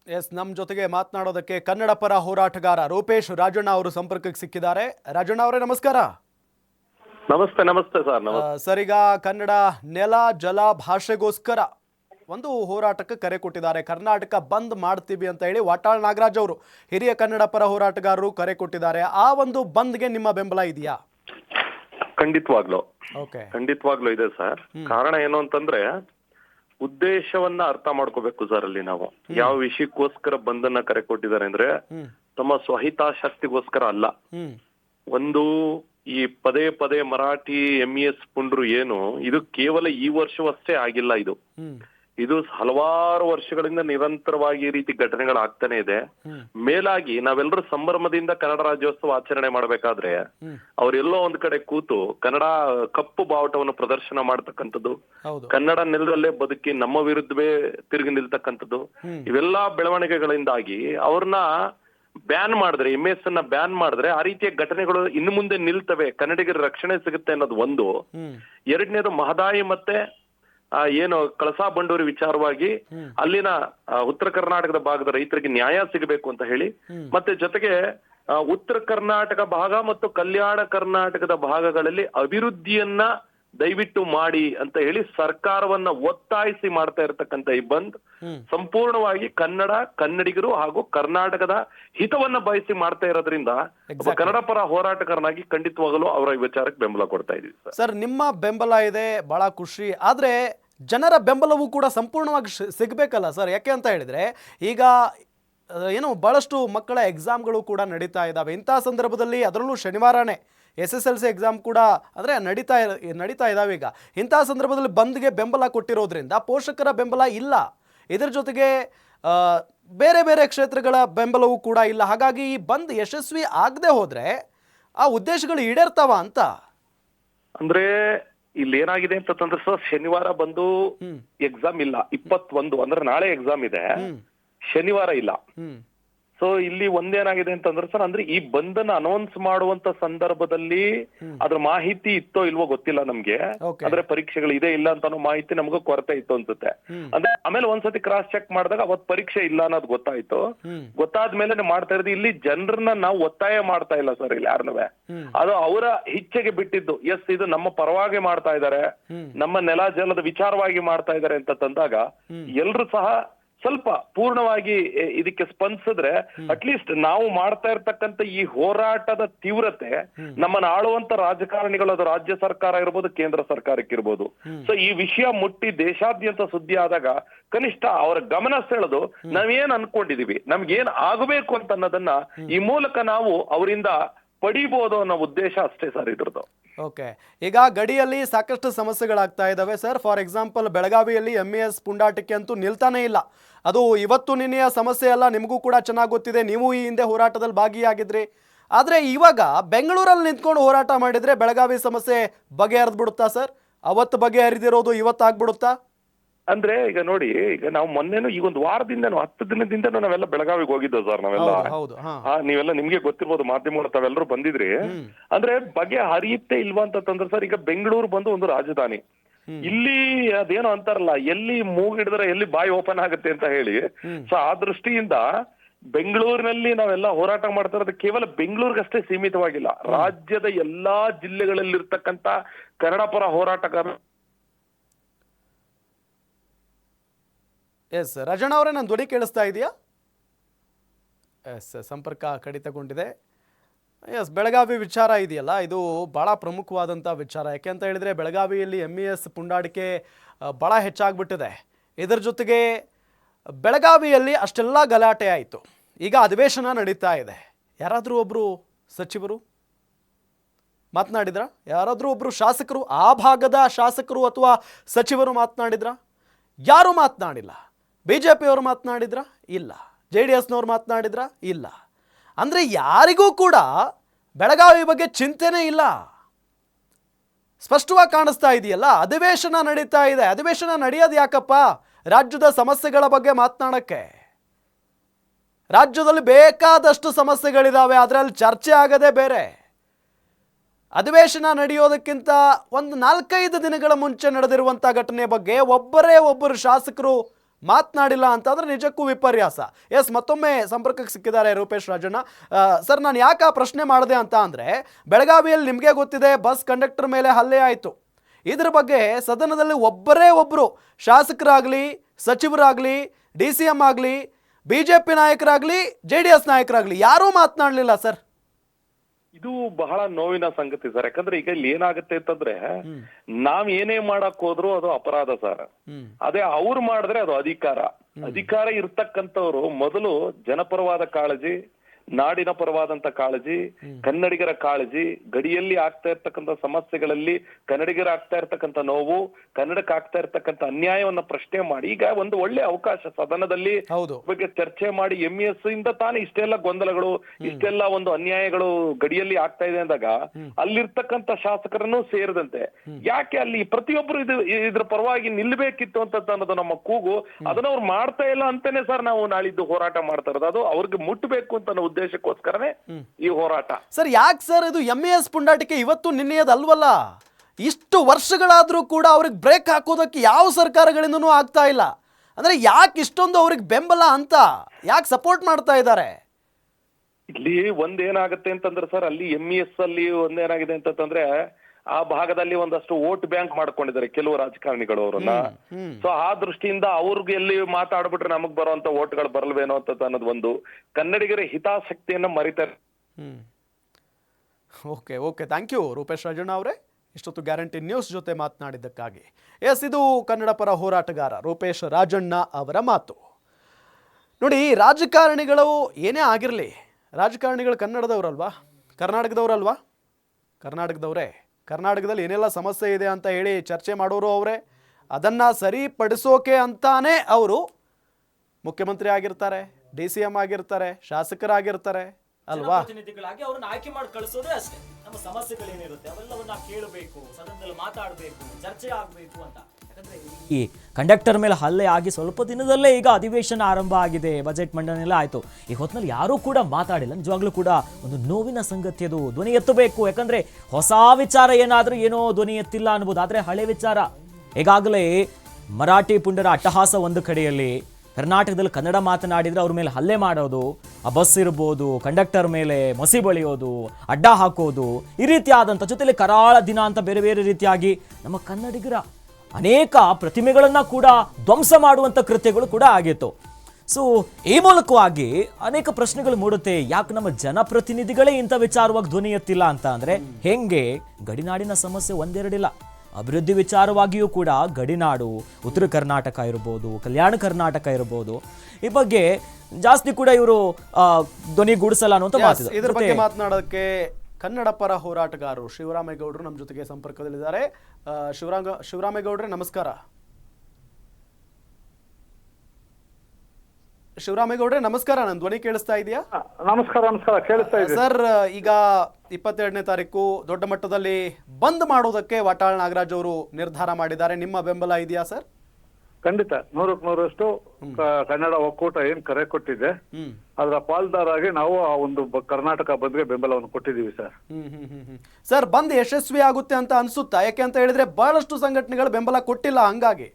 ಎಸ್ ನಮ್ಮ ಜೊತೆಗೆ ಮಾತನಾಡೋದಕ್ಕೆ ಕನ್ನಡ ಪರ ಹೋರಾಟಗಾರ ರೂಪೇಶ್ ರಾಜಣ್ಣ ಅವರು ಸಂಪರ್ಕಕ್ಕೆ ಸಿಕ್ಕಿದ್ದಾರೆ. ರಾಜಣ್ಣ ಅವರೇ ನಮಸ್ಕಾರ. ನಮಸ್ತೆ ನಮಸ್ತೆ ಸರ್ ಸರ್ ಈಗ ಕನ್ನಡ ನೆಲ ಜಲ ಭಾಷೆಗೋಸ್ಕರ ಒಂದು ಹೋರಾಟಕ್ಕೆ ಕರೆ ಕೊಟ್ಟಿದ್ದಾರೆ. ಕರ್ನಾಟಕ ಬಂದ್ ಮಾಡ್ತೀವಿ ಅಂತ ಹೇಳಿ ವಾಟಾಳ್ ನಾಗರಾಜ್ ಅವರು ಹಿರಿಯ ಕನ್ನಡ ಪರ ಹೋರಾಟಗಾರರು ಕರೆ ಕೊಟ್ಟಿದ್ದಾರೆ. ಆ ಒಂದು ಬಂದ್ಗೆ ನಿಮ್ಮ ಬೆಂಬಲ ಇದೆಯಾ? ಖಂಡಿತವಾಗ್ಲು. ಓಕೆ. ಖಂಡಿತವಾಗ್ಲೂ ಇದೆ ಸರ್. ಕಾರಣ ಏನು ಅಂತಂದ್ರೆ ಉದ್ದೇಶವನ್ನ ಅರ್ಥ ಮಾಡ್ಕೋಬೇಕು ಸರ್ ಅಲ್ಲಿ ನಾವು. ಯಾವ ವಿಷಯಕ್ಕೋಸ್ಕರ ಬಂದನ್ನ ಕರೆ ಕೊಟ್ಟಿದ್ದಾರೆ ಅಂದ್ರೆ ತಮ್ಮ ಸ್ವಹಿತಾಸಕ್ತಿಗೋಸ್ಕರ ಅಲ್ಲ. ಒಂದು ಈ ಪದೇ ಪದೇ ಮರಾಠಿ ಎಂ ಎಸ್ ಪುಂಡ್ರು ಏನು ಇದು ಕೇವಲ ಈ ವರ್ಷವಷ್ಟೇ ಆಗಿಲ್ಲ ಇದು. ಇದು ಹಲವಾರು ವರ್ಷಗಳಿಂದ ನಿರಂತರವಾಗಿ ಈ ರೀತಿ ಘಟನೆಗಳಾಗ್ತಾನೆ ಇದೆ. ಮೇಲಾಗಿ ನಾವೆಲ್ಲರೂ ಸಂಭ್ರಮದಿಂದ ಕನ್ನಡ ರಾಜ್ಯೋತ್ಸವ ಆಚರಣೆ ಮಾಡ್ಬೇಕಾದ್ರೆ ಅವರೆಲ್ಲೋ ಒಂದ್ ಕಡೆ ಕೂತು ಕನ್ನಡ ಕಪ್ಪು ಬಾವುಟವನ್ನು ಪ್ರದರ್ಶನ ಮಾಡ್ತಕ್ಕಂಥದ್ದು ಕನ್ನಡ ನೆಲದಲ್ಲೇ ಬದುಕಿ ನಮ್ಮ ವಿರುದ್ಧವೇ ತಿರುಗಿ ನಿಲ್ತಕ್ಕಂಥದ್ದು ಇವೆಲ್ಲಾ ಬೆಳವಣಿಗೆಗಳಿಂದಾಗಿ ಅವ್ರನ್ನ ಬ್ಯಾನ್ ಮಾಡಿದ್ರೆ ಇಮೇಜ್ ಅನ್ನ ಬ್ಯಾನ್ ಮಾಡಿದ್ರೆ ಆ ರೀತಿಯ ಘಟನೆಗಳು ಇನ್ನು ಮುಂದೆ ನಿಲ್ತವೆ. ಕನ್ನಡಿಗರ ರಕ್ಷಣೆ ಸಿಗುತ್ತೆ ಅನ್ನೋದು ಒಂದು. ಎರಡನೇದು ಮಹದಾಯಿ ಮತ್ತೆ ಏನು ಕಳಸಾ ಬಂಡೂರಿ ವಿಚಾರವಾಗಿ ಅಲ್ಲಿನ ಉತ್ತರ ಕರ್ನಾಟಕದ ಭಾಗದ ರೈತರಿಗೆ ನ್ಯಾಯ ಸಿಗಬೇಕು ಅಂತ ಹೇಳಿ ಮತ್ತೆ ಜೊತೆಗೆ ಉತ್ತರ ಕರ್ನಾಟಕ ಭಾಗ ಮತ್ತು ಕಲ್ಯಾಣ ಕರ್ನಾಟಕದ ಭಾಗಗಳಲ್ಲಿ ಅಭಿವೃದ್ಧಿಯನ್ನ ದಯವಿಟ್ಟು ಮಾಡಿ ಅಂತ ಹೇಳಿ ಸರ್ಕಾರವನ್ನ ಒತ್ತಾಯಿಸಿ ಮಾಡ್ತಾ ಇರತಕ್ಕಂತ ಈ ಬಂದ್ ಸಂಪೂರ್ಣವಾಗಿ ಕನ್ನಡ ಕನ್ನಡಿಗರು ಹಾಗೂ ಕರ್ನಾಟಕದ ಹಿತವನ್ನ ಬಯಸಿ ಮಾಡ್ತಾ ಇರೋದ್ರಿಂದ ಕನ್ನಡ ಪರ ಹೋರಾಟಗಾರನಾಗಿ ಖಂಡಿತವಾಗಲು ಅವರ ವಿಚಾರಕ್ಕೆ ಬೆಂಬಲ ಕೊಡ್ತಾ ಇದೀವಿ ಸರ್. ಸರ್ ನಿಮ್ಮ ಬೆಂಬಲ ಇದೆ ಬಹಳ ಖುಷಿ. ಆದರೆ ಜನರ ಬೆಂಬಲವೂ ಕೂಡ ಸಂಪೂರ್ಣವಾಗಿ ಸಿಗಬೇಕಲ್ಲ ಸರ್. ಯಾಕೆ ಅಂತ ಹೇಳಿದರೆ, ಈಗ ಏನು ಭಾಳಷ್ಟು ಮಕ್ಕಳ ಎಕ್ಸಾಮ್ಗಳು ಕೂಡ ನಡೀತಾ ಇದ್ದಾವೆ ಇಂಥ ಸಂದರ್ಭದಲ್ಲಿ ಅದರಲ್ಲೂ ಶನಿವಾರನೇ S S L C exam ಕೂಡ ಅಂದರೆ ನಡೀತಾ ನಡೀತಾ ಇದ್ದಾವೆ ಈಗ. ಇಂಥ ಸಂದರ್ಭದಲ್ಲಿ ಬಂದ್ಗೆ ಬೆಂಬಲ ಕೊಟ್ಟಿರೋದ್ರಿಂದ ಪೋಷಕರ ಬೆಂಬಲ ಇಲ್ಲ. ಇದರ ಜೊತೆಗೆ ಬೇರೆ ಬೇರೆ ಕ್ಷೇತ್ರಗಳ ಬೆಂಬಲವೂ ಕೂಡ ಇಲ್ಲ. ಹಾಗಾಗಿ ಈ ಬಂದ್ ಯಶಸ್ವಿ ಆಗದೆ ಹೋದರೆ ಆ ಉದ್ದೇಶಗಳು ಈಡೇರ್ತಾವ ಅಂತ? ಅಂದ್ರೆ ಇಲ್ಲಿ ಏನಾಗಿದೆ ಅಂತಂದ್ರೆ ಸರ್ ಶನಿವಾರ ಬಂದು ಎಕ್ಸಾಮ್ ಇಲ್ಲ. ಇಪ್ಪತ್ತೊಂದು ಅಂದ್ರೆ ನಾಳೆ ಎಕ್ಸಾಮ್ ಇದೆ. ಶನಿವಾರ ಇಲ್ಲ. ಸೊ ಇಲ್ಲಿ ಒಂದೇನಾಗಿದೆ ಅಂತಂದ್ರೆ ಸರ್ ಅಂದ್ರೆ ಈ ಬಂದನ್ನ ಅನೌನ್ಸ್ ಮಾಡುವಂತ ಸಂದರ್ಭದಲ್ಲಿ ಅದ್ರ ಮಾಹಿತಿ ಇತ್ತೋ ಇಲ್ವೋ ಗೊತ್ತಿಲ್ಲ ನಮ್ಗೆ. ಅಂದ್ರೆ ಪರೀಕ್ಷೆಗಳು ಇದೆ ಇಲ್ಲ ಅಂತ ಮಾಹಿತಿ ನಮ್ಗೆ ಕೊರತೆ ಇತ್ತು ಅನ್ಸುತ್ತೆ. ಅಂದ್ರೆ ಆಮೇಲೆ ಒಂದ್ಸತಿ ಕ್ರಾಸ್ ಚೆಕ್ ಮಾಡಿದಾಗ ಅವತ್ ಪರೀಕ್ಷೆ ಇಲ್ಲ ಅನ್ನೋದು ಗೊತ್ತಾಯ್ತು. ಗೊತ್ತಾದ್ಮೇಲೆ ಮಾಡ್ತಾ ಇರೋದು ಇಲ್ಲಿ ಜನರನ್ನ ನಾವು ಒತ್ತಾಯ ಮಾಡ್ತಾ ಇಲ್ಲ ಸರ್ ಇಲ್ಲಿ ಯಾರನ್ನೂ. ಅದು ಅವರ ಇಚ್ಛೆಗೆ ಬಿಟ್ಟಿದ್ದು. ಎಸ್ ಇದು ನಮ್ಮ ಪರವಾಗಿ ಮಾಡ್ತಾ ಇದ್ದಾರೆ ನಮ್ಮ ನೆಲ ಜಲದ ವಿಚಾರವಾಗಿ ಮಾಡ್ತಾ ಇದ್ದಾರೆ ಅಂತ ತಂದಾಗ ಎಲ್ರು ಸಹ ಸ್ವಲ್ಪ ಪೂರ್ಣವಾಗಿ ಇದಕ್ಕೆ ಸ್ಪಂದಿಸಿದ್ರೆ ಅಟ್ಲೀಸ್ಟ್ ನಾವು ಮಾಡ್ತಾ ಇರ್ತಕ್ಕಂಥ ಈ ಹೋರಾಟದ ತೀವ್ರತೆ ನಮ್ಮನ್ನ ಆಳುವಂತ ರಾಜಕಾರಣಿಗಳು ಅದು ರಾಜ್ಯ ಸರ್ಕಾರ ಇರ್ಬೋದು ಕೇಂದ್ರ ಸರ್ಕಾರಕ್ಕಿರ್ಬೋದು ಸೊ ಈ ವಿಷಯ ಮುಟ್ಟಿ ದೇಶಾದ್ಯಂತ ಸುದ್ದಿ ಆದಾಗ ಕನಿಷ್ಠ ಅವರ ಗಮನ ಸೆಳೆದು ನಾವೇನ್ ಅನ್ಕೊಂಡಿದೀವಿ ನಮ್ಗೇನ್ ಆಗಬೇಕು ಅಂತ ಅನ್ನೋದನ್ನ ಈ ಮೂಲಕ ನಾವು ಅವರಿಂದ ಪಡಿಬಹುದು ಅನ್ನೋ ಉದ್ದೇಶ ಅಷ್ಟೇ ಸರ್ ಇದ್ರದ್ದು. ಓಕೆ. ಈಗ ಗಡಿಯಲ್ಲಿ ಸಾಕಷ್ಟು ಸಮಸ್ಯೆಗಳಾಗ್ತಾ ಇದ್ದಾವೆ ಸರ್, ಫಾರ್ ಎಕ್ಸಾಂಪಲ್, ಬೆಳಗಾವಿಯಲ್ಲಿ ಎಂ ಎಸ್ ಪುಂಡಾಟಿಕೆ ಅಂತೂ ನಿಲ್ತಾನೇ ಇಲ್ಲ. ಅದು ಇವತ್ತು ನಿನ್ನೆಯ ಸಮಸ್ಯೆ ಅಲ್ಲ, ನಿಮಗೂ ಕೂಡ ಚೆನ್ನಾಗಿ ಗೊತ್ತಿದೆ ನೀವು ಈ ಹಿಂದೆ ಹೋರಾಟದಲ್ಲಿ ಭಾಗಿಯಾಗಿದ್ರಿ. ಆದರೆ ಇವಾಗ ಬೆಂಗಳೂರಲ್ಲಿ ನಿಂತ್ಕೊಂಡು ಹೋರಾಟ ಮಾಡಿದರೆ ಬೆಳಗಾವಿ ಸಮಸ್ಯೆ ಬಗೆಹರಿದ್ಬಿಡುತ್ತಾ ಸರ್? ಅವತ್ತು ಬಗೆಹರಿದಿರೋದು ಇವತ್ತು ಆಗ್ಬಿಡುತ್ತಾ ಅಂದ್ರೆ ಈಗ ನೋಡಿ ಈಗ ನಾವು ಮೊನ್ನೆನು ಈಗ ಒಂದು ವಾರದಿಂದ ಹತ್ತು ದಿನದಿಂದ ನಾವೆಲ್ಲ ಬೆಳಗಾವಿಗೆ ಹೋಗಿದ್ದೋ ಸರ್ ನಾವೆಲ್ಲ. ನೀವೆಲ್ಲ ನಿಮ್ಗೆ ಗೊತ್ತಿರ್ಬೋದು ಮಾಧ್ಯಮಗಳು ತಾವೆಲ್ಲರೂ ಬಂದಿದ್ರಿ. ಅಂದ್ರೆ ಬಗೆ ಹರಿಯುತ್ತೆ ಇಲ್ವಾ ಅಂತಂದ್ರೆ ಸರ್ ಈಗ ಬೆಂಗಳೂರು ಬಂದು ಒಂದು ರಾಜಧಾನಿ. ಇಲ್ಲಿ ಅದೇನೋ ಅಂತಾರಲ್ಲ ಎಲ್ಲಿ ಮೂಗಿಡಿದ್ರೆ ಎಲ್ಲಿ ಬಾಯಿ ಓಪನ್ ಆಗುತ್ತೆ ಅಂತ ಹೇಳಿ ಸೊ ಆ ದೃಷ್ಟಿಯಿಂದ ಬೆಂಗಳೂರಿನಲ್ಲಿ ನಾವೆಲ್ಲ ಹೋರಾಟ ಮಾಡ್ತಾ ಇರೋದು ಕೇವಲ ಬೆಂಗಳೂರಿಗಷ್ಟೇ ಸೀಮಿತವಾಗಿಲ್ಲ. ರಾಜ್ಯದ ಎಲ್ಲಾ ಜಿಲ್ಲೆಗಳಲ್ಲಿರ್ತಕ್ಕಂತ ಕನ್ನಡ ಪರ ಹೋರಾಟಗಾರ ಎಸ್ ರಜಣ ಅವರೇ ನನ್ನ ಧ್ವನಿ ಕೇಳಿಸ್ತಾ ಇದೆಯಾ? ಎಸ್ ಸಂಪರ್ಕ ಕಡಿತಗೊಂಡಿದೆ ಎಸ್ ಬೆಳಗಾವಿ ವಿಚಾರ ಇದೆಯಲ್ಲ, ಇದು ಭಾಳ ಪ್ರಮುಖವಾದಂಥ ವಿಚಾರ. ಯಾಕೆ ಅಂತ ಹೇಳಿದರೆ, ಬೆಳಗಾವಿಯಲ್ಲಿ ಎಂ ಇ ಎಸ್ ಪುಂಡಾಟಿಕೆ ಭಾಳ ಹೆಚ್ಚಾಗ್ಬಿಟ್ಟಿದೆ. ಇದರ ಜೊತೆಗೆ, ಬೆಳಗಾವಿಯಲ್ಲಿ ಅಷ್ಟೆಲ್ಲ ಗಲಾಟೆ ಆಯಿತು. ಈಗ ಅಧಿವೇಶನ ನಡೀತಾ ಇದೆ. ಯಾರಾದರೂ ಒಬ್ಬರು ಸಚಿವರು? ಮಾತನಾಡಿದ್ರ? ಯಾರಾದರೂ ಒಬ್ಬರು ಶಾಸಕರು? ಆ ಭಾಗದ ಶಾಸಕರು ಅಥವಾ ಸಚಿವರು ಮಾತನಾಡಿದ್ರ? ಯಾರು ಮಾತನಾಡಿಲ್ಲ? ಬಿ ಜೆ ಪಿಯವರು ಮಾತನಾಡಿದ್ರ? ಇಲ್ಲ. ಜೆ ಡಿ ಎಸ್ನವ್ರು ಮಾತನಾಡಿದ್ರ? ಇಲ್ಲ. ಅಂದರೆ ಯಾರಿಗೂ ಕೂಡ ಬೆಳಗಾವಿ ಬಗ್ಗೆ ಚಿಂತೆನೇ ಇಲ್ಲ. ಸ್ಪಷ್ಟವಾಗಿ ಕಾಣಿಸ್ತಾ ಇದೆಯಲ್ಲ, ಅಧಿವೇಶನ ನಡೀತಾ ಇದೆ. ಅಧಿವೇಶನ ನಡೆಯೋದು ಯಾಕಪ್ಪ? ರಾಜ್ಯದ ಸಮಸ್ಯೆಗಳ ಬಗ್ಗೆ ಮಾತನಾಡೋಕ್ಕೆ. ರಾಜ್ಯದಲ್ಲಿ ಬೇಕಾದಷ್ಟು ಸಮಸ್ಯೆಗಳಿದ್ದಾವೆ ಅದರಲ್ಲಿ ಚರ್ಚೆ ಆಗದೆ ಬೇರೆ. ಅಧಿವೇಶನ ನಡೆಯೋದಕ್ಕಿಂತ ಒಂದು ನಾಲ್ಕೈದು ದಿನಗಳ ಮುಂಚೆ ನಡೆದಿರುವಂಥ ಘಟನೆ ಬಗ್ಗೆ ಒಬ್ಬರೇ ಒಬ್ಬರು ಶಾಸಕರು ಮಾತನಾಡಿಲ್ಲ ಅಂತಂದ್ರೆ ನಿಜಕ್ಕೂ ವಿಪರ್ಯಾಸ. ಎಸ್, ಮತ್ತೊಮ್ಮೆ ಸಂಪರ್ಕಕ್ಕೆ ಸಿಕ್ಕಿದ್ದಾರೆ ರೂಪೇಶ್ ರಾಜಣ್ಣ. ಸರ್, ನಾನು ಯಾಕೆ ಆ ಪ್ರಶ್ನೆ ಮಾಡಿದೆ ಅಂತ ಅಂದರೆ, ಬೆಳಗಾವಿಯಲ್ಲಿ ನಿಮಗೆ ಗೊತ್ತಿದೆ ಬಸ್ ಕಂಡಕ್ಟರ್ ಮೇಲೆ ಹಲ್ಲೆ ಆಯಿತು. ಇದ್ರ ಬಗ್ಗೆ ಸದನದಲ್ಲಿ ಒಬ್ಬರೇ ಒಬ್ಬರು ಶಾಸಕರಾಗಲಿ, ಸಚಿವರಾಗಲಿ, ಡಿ ಸಿ ಎಂ ಆಗಲಿ, ಬಿ ಜೆ ಪಿ ನಾಯಕರಾಗಲಿ, ಜೆ ಡಿ ಎಸ್ ನಾಯಕರಾಗಲಿ, ಯಾರೂ ಮಾತನಾಡಲಿಲ್ಲ, ಸರ್. ಇದು ಬಹಳ ನೋವಿನ ಸಂಗತಿ ಸರ್. ಯಾಕಂದ್ರೆ ಈಗ ಇಲ್ಲಿ ಏನಾಗುತ್ತೆ ಅಂತಂದ್ರೆ ನಾವ್ ಏನೇ ಮಾಡಕ್ ಹೋದ್ರು ಅದು ಅಪರಾಧ ಸರ್. ಅದೇ ಅವ್ರು ಮಾಡಿದ್ರೆ ಅದು ಅಧಿಕಾರ. ಅಧಿಕಾರ ಇರ್ತಕ್ಕಂಥವ್ರು ಮೊದಲು ಜನಪರವಾದ ಕಾಳಜಿ ನಾಡಿನ ಪರವಾದಂತ ಕಾಳಜಿ ಕನ್ನಡಿಗರ ಕಾಳಜಿ ಗಡಿಯಲ್ಲಿ ಆಗ್ತಾ ಇರ್ತಕ್ಕಂಥ ಸಮಸ್ಯೆಗಳಲ್ಲಿ ಕನ್ನಡಿಗರ ಆಗ್ತಾ ಇರ್ತಕ್ಕಂಥ ನೋವು ಕನ್ನಡಕ್ಕೆ ಆಗ್ತಾ ಇರ್ತಕ್ಕಂಥ ಅನ್ಯಾಯವನ್ನ ಪ್ರಶ್ನೆ ಮಾಡಿ ಈಗ ಒಂದು ಒಳ್ಳೆ ಅವಕಾಶ ಸದನದಲ್ಲಿ ಬಗ್ಗೆ ಚರ್ಚೆ ಮಾಡಿ ಎಂ ಎಸ್ ಇಂದ ತಾನೇ ಇಷ್ಟೆಲ್ಲ ಗೊಂದಲಗಳು ಇಷ್ಟೆಲ್ಲ ಒಂದು ಅನ್ಯಾಯಗಳು ಗಡಿಯಲ್ಲಿ ಆಗ್ತಾ ಇದೆ ಅಂದಾಗ ಅಲ್ಲಿರ್ತಕ್ಕಂತ ಶಾಸಕರನ್ನು ಸೇರಿದಂತೆ ಯಾಕೆ ಅಲ್ಲಿ ಪ್ರತಿಯೊಬ್ಬರು ಇದು ಇದ್ರ ಪರವಾಗಿ ನಿಲ್ಬೇಕಿತ್ತು ಅಂತ ಅನ್ನೋದು ನಮ್ಮ ಕೂಗು ಅದನ್ನ ಅವ್ರು ಮಾಡ್ತಾ ಇಲ್ಲ ಅಂತಾನೆ ಸರ್ ನಾವು ನಾಳಿದ್ದು ಹೋರಾಟ ಮಾಡ್ತಾ ಇರೋದು. ಅದು ಅವ್ರಿಗೆ ಮುಟ್ಟಬೇಕು ಅಂತ ಅನ್ನೋ ಉದ್ದೇಶಕ್ಕೋಸ್ಕರನೇ ಈ ಹೋರಾಟ. ಸರ್ ಯಾಕೆ ಸರ್ ಇದು ಎಂ ಎಸ್ ಪುಂಡಾಟಿಕೆ ಇವತ್ತು ನಿನ್ನೆಯದಲ್ವಲ್ಲ ಇಷ್ಟು ವರ್ಷಗಳಾದರೂ ಕೂಡ ಅವ್ರಿಗೆ ಬ್ರೇಕ್ ಹಾಕೋದಕ್ಕೆ ಯಾವ ಸರ್ಕಾರಗಳಿಂದನೂ ಆಗ್ತಾ ಇಲ್ಲ. ಅಂದ್ರೆ ಯಾಕೆ ಇಷ್ಟೊಂದು ಅವ್ರಿಗೆ ಬೆಂಬಲ ಅಂತ? ಯಾಕೆ ಸಪೋರ್ಟ್ ಮಾಡ್ತಾ ಇದ್ದಾರೆ? ಇಲ್ಲಿ ಒಂದೇನಾಗುತ್ತೆ ಅಂತಂದ್ರೆ ಸರ್ ಅಲ್ಲಿ ಎಂ ಎಸ್ ಅಲ್ಲಿ ಒಂದೇನಾಗಿದೆ ಅಂತಂದ್ರೆ ಆ ಭಾಗದಲ್ಲಿ ಒಂದಷ್ಟು ವೋಟ್ ಬ್ಯಾಂಕ್ ಮಾಡ್ಕೊಂಡಿದ್ದಾರೆ ಕೆಲವು ರಾಜಕಾರಣಿಗಳು ಅವರನ್ನ. ಸೊ ಆ ದೃಷ್ಟಿಯಿಂದ ಅವ್ರಿಗೆ ಎಲ್ಲಿ ಮಾತಾಡ್ಬಿಟ್ರೆ ನಮಗ್ ಬರುವಂತ ವೋಟ್ಗಳು ಬರಲ್ವೇನೋ ಅಂತ ಅನ್ನೋದು ಒಂದು ಕನ್ನಡಿಗರ ಹಿತಾಸಕ್ತಿಯನ್ನ ಮರಿತಾರೆ okay okay. Thank you Rupesh Rajanna ಅವರೇ. ಇಷ್ಟೊತ್ತು ಗ್ಯಾರಂಟಿ ನ್ಯೂಸ್ ಜೊತೆ ಮಾತನಾಡಿದ್ದಕ್ಕಾಗಿ. ಎಸ್ ಇದು ಕನ್ನಡ ಪರ ಹೋರಾಟಗಾರ ರೂಪೇಶ್ ರಾಜಣ್ಣ ಅವರ ಮಾತು. ನೋಡಿ ರಾಜಕಾರಣಿಗಳು ಏನೇ ಆಗಿರಲಿ ರಾಜಕಾರಣಿಗಳು ಕನ್ನಡದವರಲ್ವಾ? ಕರ್ನಾಟಕದವರಲ್ವಾ? ಕರ್ನಾಟಕದವರೇ. ಕರ್ನಾಟಕದಲ್ಲಿ ಏನೆಲ್ಲ ಸಮಸ್ಯೆ ಇದೆ ಅಂತ ಹೇಳಿ ಚರ್ಚೆ ಮಾಡೋರು ಅವರೇ, ಅದನ್ನು ಸರಿಪಡಿಸೋಕೆ ಅಂತಾನೇ ಅವರು ಮುಖ್ಯಮಂತ್ರಿ ಆಗಿರ್ತಾರೆ, ಡಿ ಸಿ ಎಂ ಆಗಿರ್ತಾರೆ, ಶಾಸಕರಾಗಿರ್ತಾರೆ, ಅಲ್ವಾ? ಆಯ್ಕೆ ಮಾಡಿ ಕಳಿಸೋದೇ ಅಷ್ಟೇ. ನಮ್ಮ ಸಮಸ್ಯೆಗಳೇನಿರುತ್ತೆ, ಅವೆಲ್ಲವನ್ನ ಕೇಳಬೇಕು, ಸದನದಲ್ಲಿ ಮಾತಾಡಬೇಕು, ಚರ್ಚೆ ಆಗಬೇಕು ಅಂತ. ಈ ಕಂಡಕ್ಟರ್ ಮೇಲೆ ಹಲ್ಲೆ ಆಗಿ ಸ್ವಲ್ಪ ದಿನದಲ್ಲೇ ಈಗ ಅಧಿವೇಶನ ಆರಂಭ ಆಗಿದೆ. ಬಜೆಟ್ ಮಂಡನೆ ಎಲ್ಲ ಆಯಿತು. ಈ ಹೊತ್ತಿನಲ್ಲಿ ಯಾರೂ ಕೂಡ ಮಾತಾಡಿಲ್ಲ. ನಿಜವಾಗ್ಲೂ ಕೂಡ ಒಂದು ನೋವಿನ ಸಂಗತಿ ಅದು. ಧ್ವನಿ ಎತ್ತಬೇಕು. ಯಾಕಂದರೆ ಹೊಸ ವಿಚಾರ ಏನಾದರೂ ಏನೋ ಧ್ವನಿ ಎತ್ತಿಲ್ಲ ಅನ್ಬೋದು. ಆದರೆ ಹಳೆ ವಿಚಾರ. ಈಗಾಗಲೇ ಮರಾಠಿ ಪುಂಡರ ಅಟ್ಟಹಾಸ ಒಂದು ಕಡೆಯಲ್ಲಿ ಕರ್ನಾಟಕದಲ್ಲಿ ಕನ್ನಡ ಮಾತನಾಡಿದರೆ ಅವ್ರ ಮೇಲೆ ಹಲ್ಲೆ ಮಾಡೋದು, ಆ ಬಸ್ ಇರ್ಬೋದು ಕಂಡಕ್ಟರ್ ಮೇಲೆ ಮಸಿ ಬಳಿಯೋದು, ಅಡ್ಡ ಹಾಕೋದು, ಈ ರೀತಿಯಾದಂಥ ಜೊತೆಲಿ ಕರಾಳ ದಿನ ಅಂತ ಬೇರೆ ಬೇರೆ ರೀತಿಯಾಗಿ ನಮ್ಮ ಕನ್ನಡಿಗರ ಅನೇಕ ಪ್ರತಿಮೆಗಳನ್ನ ಕೂಡ ಧ್ವಂಸ ಮಾಡುವಂಥ ಕೃತ್ಯಗಳು ಕೂಡ ಆಗಿತ್ತು. ಸೊ ಈ ಮೂಲಕವಾಗಿ ಅನೇಕ ಪ್ರಶ್ನೆಗಳು ಮೂಡುತ್ತೆ ಯಾಕೆ ನಮ್ಮ ಜನಪ್ರತಿನಿಧಿಗಳೇ ಇಂಥ ವಿಚಾರವಾಗಿ ಧ್ವನಿ ಎತ್ತಿಲ್ಲ ಅಂತ ಅಂದ್ರೆ ಹೆಂಗೆ? ಗಡಿನಾಡಿನ ಸಮಸ್ಯೆ ಒಂದೆರಡಿಲ್ಲ. ಅಭಿವೃದ್ಧಿ ವಿಚಾರವಾಗಿಯೂ ಕೂಡ ಗಡಿನಾಡು ಉತ್ತರ ಕರ್ನಾಟಕ ಇರ್ಬೋದು ಕಲ್ಯಾಣ ಕರ್ನಾಟಕ ಇರ್ಬೋದು ಈ ಬಗ್ಗೆ ಜಾಸ್ತಿ ಕೂಡ ಇವರು ಧ್ವನಿಗೂಡಿಸಲ್ಲ ಅನ್ನುವಂಥ ಅನ್ನೋ ಮಾತಿದೆ. ಇದ್ರ ಬಗ್ಗೆ ಮಾತನಾಡೋದಕ್ಕೆ ಕನ್ನಡ ಪರ ಹೋರಾಟಗಾರರು ಶಿವರಾಮೇಗೌಡರು ನಮ್ಮ ಜೊತೆಗೆ ಸಂಪರ್ಕದಲ್ಲಿದ್ದಾರೆ. ಆ, ಶಿವರಾಮ ಶಿವರಾಮೇಗೌಡ್ರೆ ನಮಸ್ಕಾರ. ಶಿವರಾಮೇಗೌಡ್ರೆ ನಮಸ್ಕಾರ. ನನ್ನ ಧ್ವನಿ ಕೇಳಿಸ್ತಾ ಇದೆಯಾ? ನಮಸ್ಕಾರ ನಮಸ್ಕಾರ. ಕೇಳಿಸ್ತಾ ಇದೆ. ಸರ್ ಈಗ ಇಪ್ಪತ್ತೆರಡನೇ ತಾರೀಕು ದೊಡ್ಡ ಮಟ್ಟದಲ್ಲಿ ಬಂದ್ ಮಾಡೋದಕ್ಕೆ ವಾಟಾಳ್ ನಾಗರಾಜ್ ಅವರು ನಿರ್ಧಾರ ಮಾಡಿದ್ದಾರೆ. ನಿಮ್ಮ ಬೆಂಬಲ ಇದೆಯಾ ಸರ್? ಖಂಡಿತ. ನೂರಕ್ಕೆ ನೂರಷ್ಟು ಕ- ಕನ್ನಡ ಒಕ್ಕೂಟ ಏನ್ ಕರೆ ಕೊಟ್ಟಿದೆ ಹ್ಮ್. ಅದರ ಪಾಲ್ದಾರಾಗಿ ನಾವು ಆ ಒಂದು ಬ- ಕರ್ನಾಟಕ ಬಂದ್ಗೆ ಬೆಂಬಲವನ್ನು ಕೊಟ್ಟಿದ್ದೀವಿ ಸರ್. ಹ್ಮ್ ಹ್ಮ್ ಹ್ಮ್ ಹ್ಮ್. ಸರ್ ಬಂದ್ ಯಶಸ್ವಿ ಆಗುತ್ತೆ ಅಂತ ಅನ್ಸುತ್ತಾ? ಯಾಕೆ ಅಂತ ಹೇಳಿದ್ರೆ ಬಹಳಷ್ಟು ಸಂಘಟನೆಗಳು ಬೆಂಬಲ ಕೊಟ್ಟಿಲ್ಲ ಹಂಗಾಗಿ.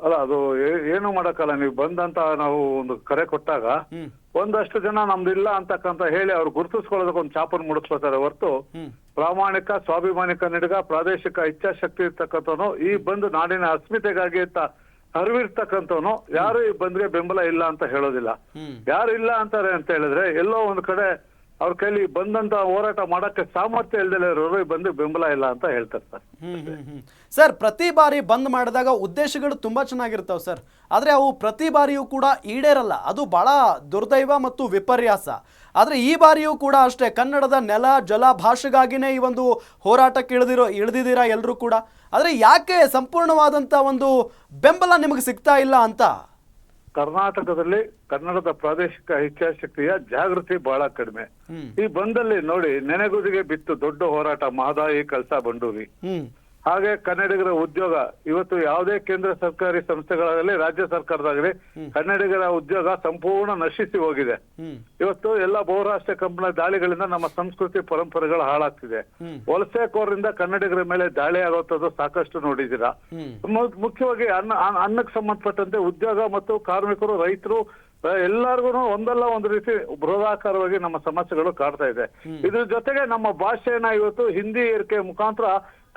ಅಲ್ಲ ಅದು ಏ- ಏನು ಮಾಡಕ್ಕಲ್ಲ. ನೀವು ಬಂದಂತ ನಾವು ಒಂದು ಕರೆ ಕೊಟ್ಟಾಗ ಹ್ಮ್. ಒಂದಷ್ಟು ಜನ ನಮ್ದು ಇಲ್ಲ ಅಂತಕ್ಕಂತ ಹೇಳಿ ಅವ್ರು ಗುರುತಿಸ್ಕೊಳ್ಳೋದಕ್ಕೆ ಒಂದು ಚಾಪನ್ ಮುಡಿಸ್ಕೊತಾರೆ ಹೊರತು ಹ್ಮ್. ಪ್ರಾಮಾಣಿಕ ಸ್ವಾಭಿಮಾನಿ ಕನ್ನಡಿಗ ಪ್ರಾದೇಶಿಕ ಇಚ್ಛಾಶಕ್ತಿ ಇರ್ತಕ್ಕಂಥವನು ಈ ಬಂದು ನಾಡಿನ ಅಸ್ಮಿತೆಗಾಗಿ ಅಂತ ಅರಿವಿರ್ತಕ್ಕಂಥವನು ಯಾರು ಬಂದ್ರೆ ಬೆಂಬಲ ಇಲ್ಲ ಅಂತ ಹೇಳೋದಿಲ್ಲ. ಯಾರು ಇಲ್ಲ ಅಂತಾರೆ ಅಂತ ಹೇಳಿದ್ರೆ ಎಲ್ಲೋ ಒಂದ್ ಕಡೆ ಅವ್ರ ಕೈಲಿ ಬಂದಂತ ಹೋರಾಟ ಮಾಡಕ್ಕೆ ಸಾಮರ್ಥ್ಯ ಇಲ್ದಲೆ ಇರೋರು ಬಂದು ಬೆಂಬಲ ಇಲ್ಲ ಅಂತ ಹೇಳ್ತಾರೆ ಸರ್ ಸರ್ ಪ್ರತಿ ಬಾರಿ ಬಂದ್ ಮಾಡಿದಾಗ ಉದ್ದೇಶಗಳು ತುಂಬಾ ಚೆನ್ನಾಗಿರ್ತಾವ ಸರ್. ಆದ್ರೆ ಅವು ಪ್ರತಿ ಬಾರಿಯೂ ಕೂಡ ಈಡೇರಲ್ಲ. ಅದು ಬಹಳ ದುರ್ದೈವ ಮತ್ತು ವಿಪರ್ಯಾಸ. ಆದ್ರೆ ಈ ಬಾರಿಯೂ ಕೂಡ ಅಷ್ಟೇ ಕನ್ನಡದ ನೆಲ ಜಲ ಭಾಷೆಗಾಗಿನೇ ಈ ಒಂದು ಹೋರಾಟಕ್ಕೆ ಇಳಿದಿರೋ ಇಳಿದಿದ್ದೀರಾ ಎಲ್ಲರೂ ಕೂಡ? ಆದರೆ ಯಾಕೆ ಸಂಪೂರ್ಣವಾದಂತ ಒಂದು ಬೆಂಬಲ ನಿಮಗೆ ಸಿಗ್ತಾ ಇಲ್ಲ ಅಂತ? ಕರ್ನಾಟಕದಲ್ಲಿ ಕನ್ನಡದ ಪ್ರಾದೇಶಿಕ ಇಚ್ಛಾಶಕ್ತಿಯ ಜಾಗೃತಿ ಬಹಳ ಕಡಿಮೆ. ಈ ಬಂದಲ್ಲಿ ನೋಡಿ ನೆನೆಗುದಿಗೆ ಬಿತ್ತು ದೊಡ್ಡ ಹೋರಾಟ ಮಹದಾಯಿ ಕಳಸಾ ಬಂಡೂರಿ. ಹಾಗೆ ಕನ್ನಡಿಗರ ಉದ್ಯೋಗ ಇವತ್ತು ಯಾವುದೇ ಕೇಂದ್ರ ಸರ್ಕಾರಿ ಸಂಸ್ಥೆಗಳಾಗಲಿ ರಾಜ್ಯ ಸರ್ಕಾರದಾಗಲಿ ಕನ್ನಡಿಗರ ಉದ್ಯೋಗ ಸಂಪೂರ್ಣ ನಶಿಸಿ ಹೋಗಿದೆ. ಇವತ್ತು ಎಲ್ಲ ಬಹುರಾಷ್ಟ್ರೀಯ ಕಂಪನಿ ದಾಳಿಗಳಿಂದ ನಮ್ಮ ಸಂಸ್ಕೃತಿ ಪರಂಪರೆಗಳು ಹಾಳಾಗ್ತಿದೆ. ವಲಸೆ ವಲಸೆಕೋರರಿಂದ ಕನ್ನಡಿಗರ ಮೇಲೆ ದಾಳಿ ಆಗುವಂಥದ್ದು ಸಾಕಷ್ಟು ನೋಡಿದ್ದೀರಾ? ಮುಖ್ಯವಾಗಿ ಅನ್ನ ಅನ್ನ- ಅನ್ನಕ್ಕೆ ಸಂಬಂಧಪಟ್ಟಂತೆ ಉದ್ಯೋಗ ಮತ್ತು ಕಾರ್ಮಿಕರು ರೈತರು ಎಲ್ಲರಿಗೂ ಒಂದಲ್ಲ ಒಂದು ರೀತಿ ಬೃಹದಾಕಾರವಾಗಿ ನಮ್ಮ ಸಮಸ್ಯೆಗಳು ಕಾಡ್ತಾ ಇದೆ. ಇದ್ರ ಜೊತೆಗೆ ನಮ್ಮ ಭಾಷೆಯನ್ನ ಇವತ್ತು ಹಿಂದಿ ಏರಿಕೆ ಮುಖಾಂತರ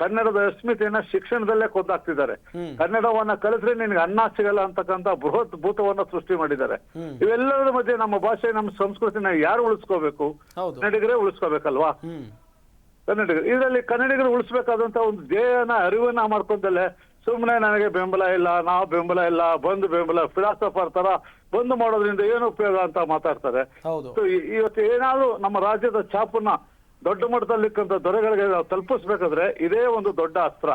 ಕನ್ನಡದ ಅಸ್ಮಿತೆಯನ್ನ ಶಿಕ್ಷಣದಲ್ಲೇ ಕೊಂದಾಕ್ತಿದ್ದಾರೆ. ಕನ್ನಡವನ್ನ ಕಲಿಸ್ರೆ ನಿನ್ಗೆ ಅನ್ನ ಸಿಗಲ್ಲ ಅಂತಕ್ಕಂತ ಬೃಹತ್ ಭೂತವನ್ನ ಸೃಷ್ಟಿ ಮಾಡಿದ್ದಾರೆ. ಇವೆಲ್ಲದರ ಮಧ್ಯೆ ನಮ್ಮ ಭಾಷೆ ನಮ್ಮ ಸಂಸ್ಕೃತಿನ ಯಾರು ಉಳಿಸ್ಕೋಬೇಕು? ಕನ್ನಡಿಗರೇ ಉಳಿಸ್ಕೋಬೇಕಲ್ವಾ? ಕನ್ನಡಿಗರು. ಇದರಲ್ಲಿ ಕನ್ನಡಿಗರು ಉಳಿಸ್ಬೇಕಾದಂತ ಒಂದು ಧ್ಯೇಯನ ಅರಿವನ್ನ ಮಾಡ್ಕೊಂತಲೇ ಸುಮ್ಮನೆ ನನಗೆ ಬೆಂಬಲ ಇಲ್ಲ ನಾವು ಬೆಂಬಲ ಇಲ್ಲ ಬಂದು ಬೆಂಬಲ ಫಿಲಾಸಫರ್ ತರ ಬಂದು ಮಾಡೋದ್ರಿಂದ ಏನು ಉಪಯೋಗ ಅಂತ ಮಾತಾಡ್ತಾರೆ. ಇವತ್ತು ಏನಾದ್ರು ನಮ್ಮ ರಾಜ್ಯದ ಛಾಪನ್ನ ದೊಡ್ಡ ಮಟ್ಟದಲ್ಲಿಕ್ಕಂತ ದೊರೆಗಳಿಗೆ ನಾವು ತಲುಪಿಸ್ಬೇಕಾದ್ರೆ ಇದೇ ಒಂದು ದೊಡ್ಡ ಅಸ್ತ್ರ.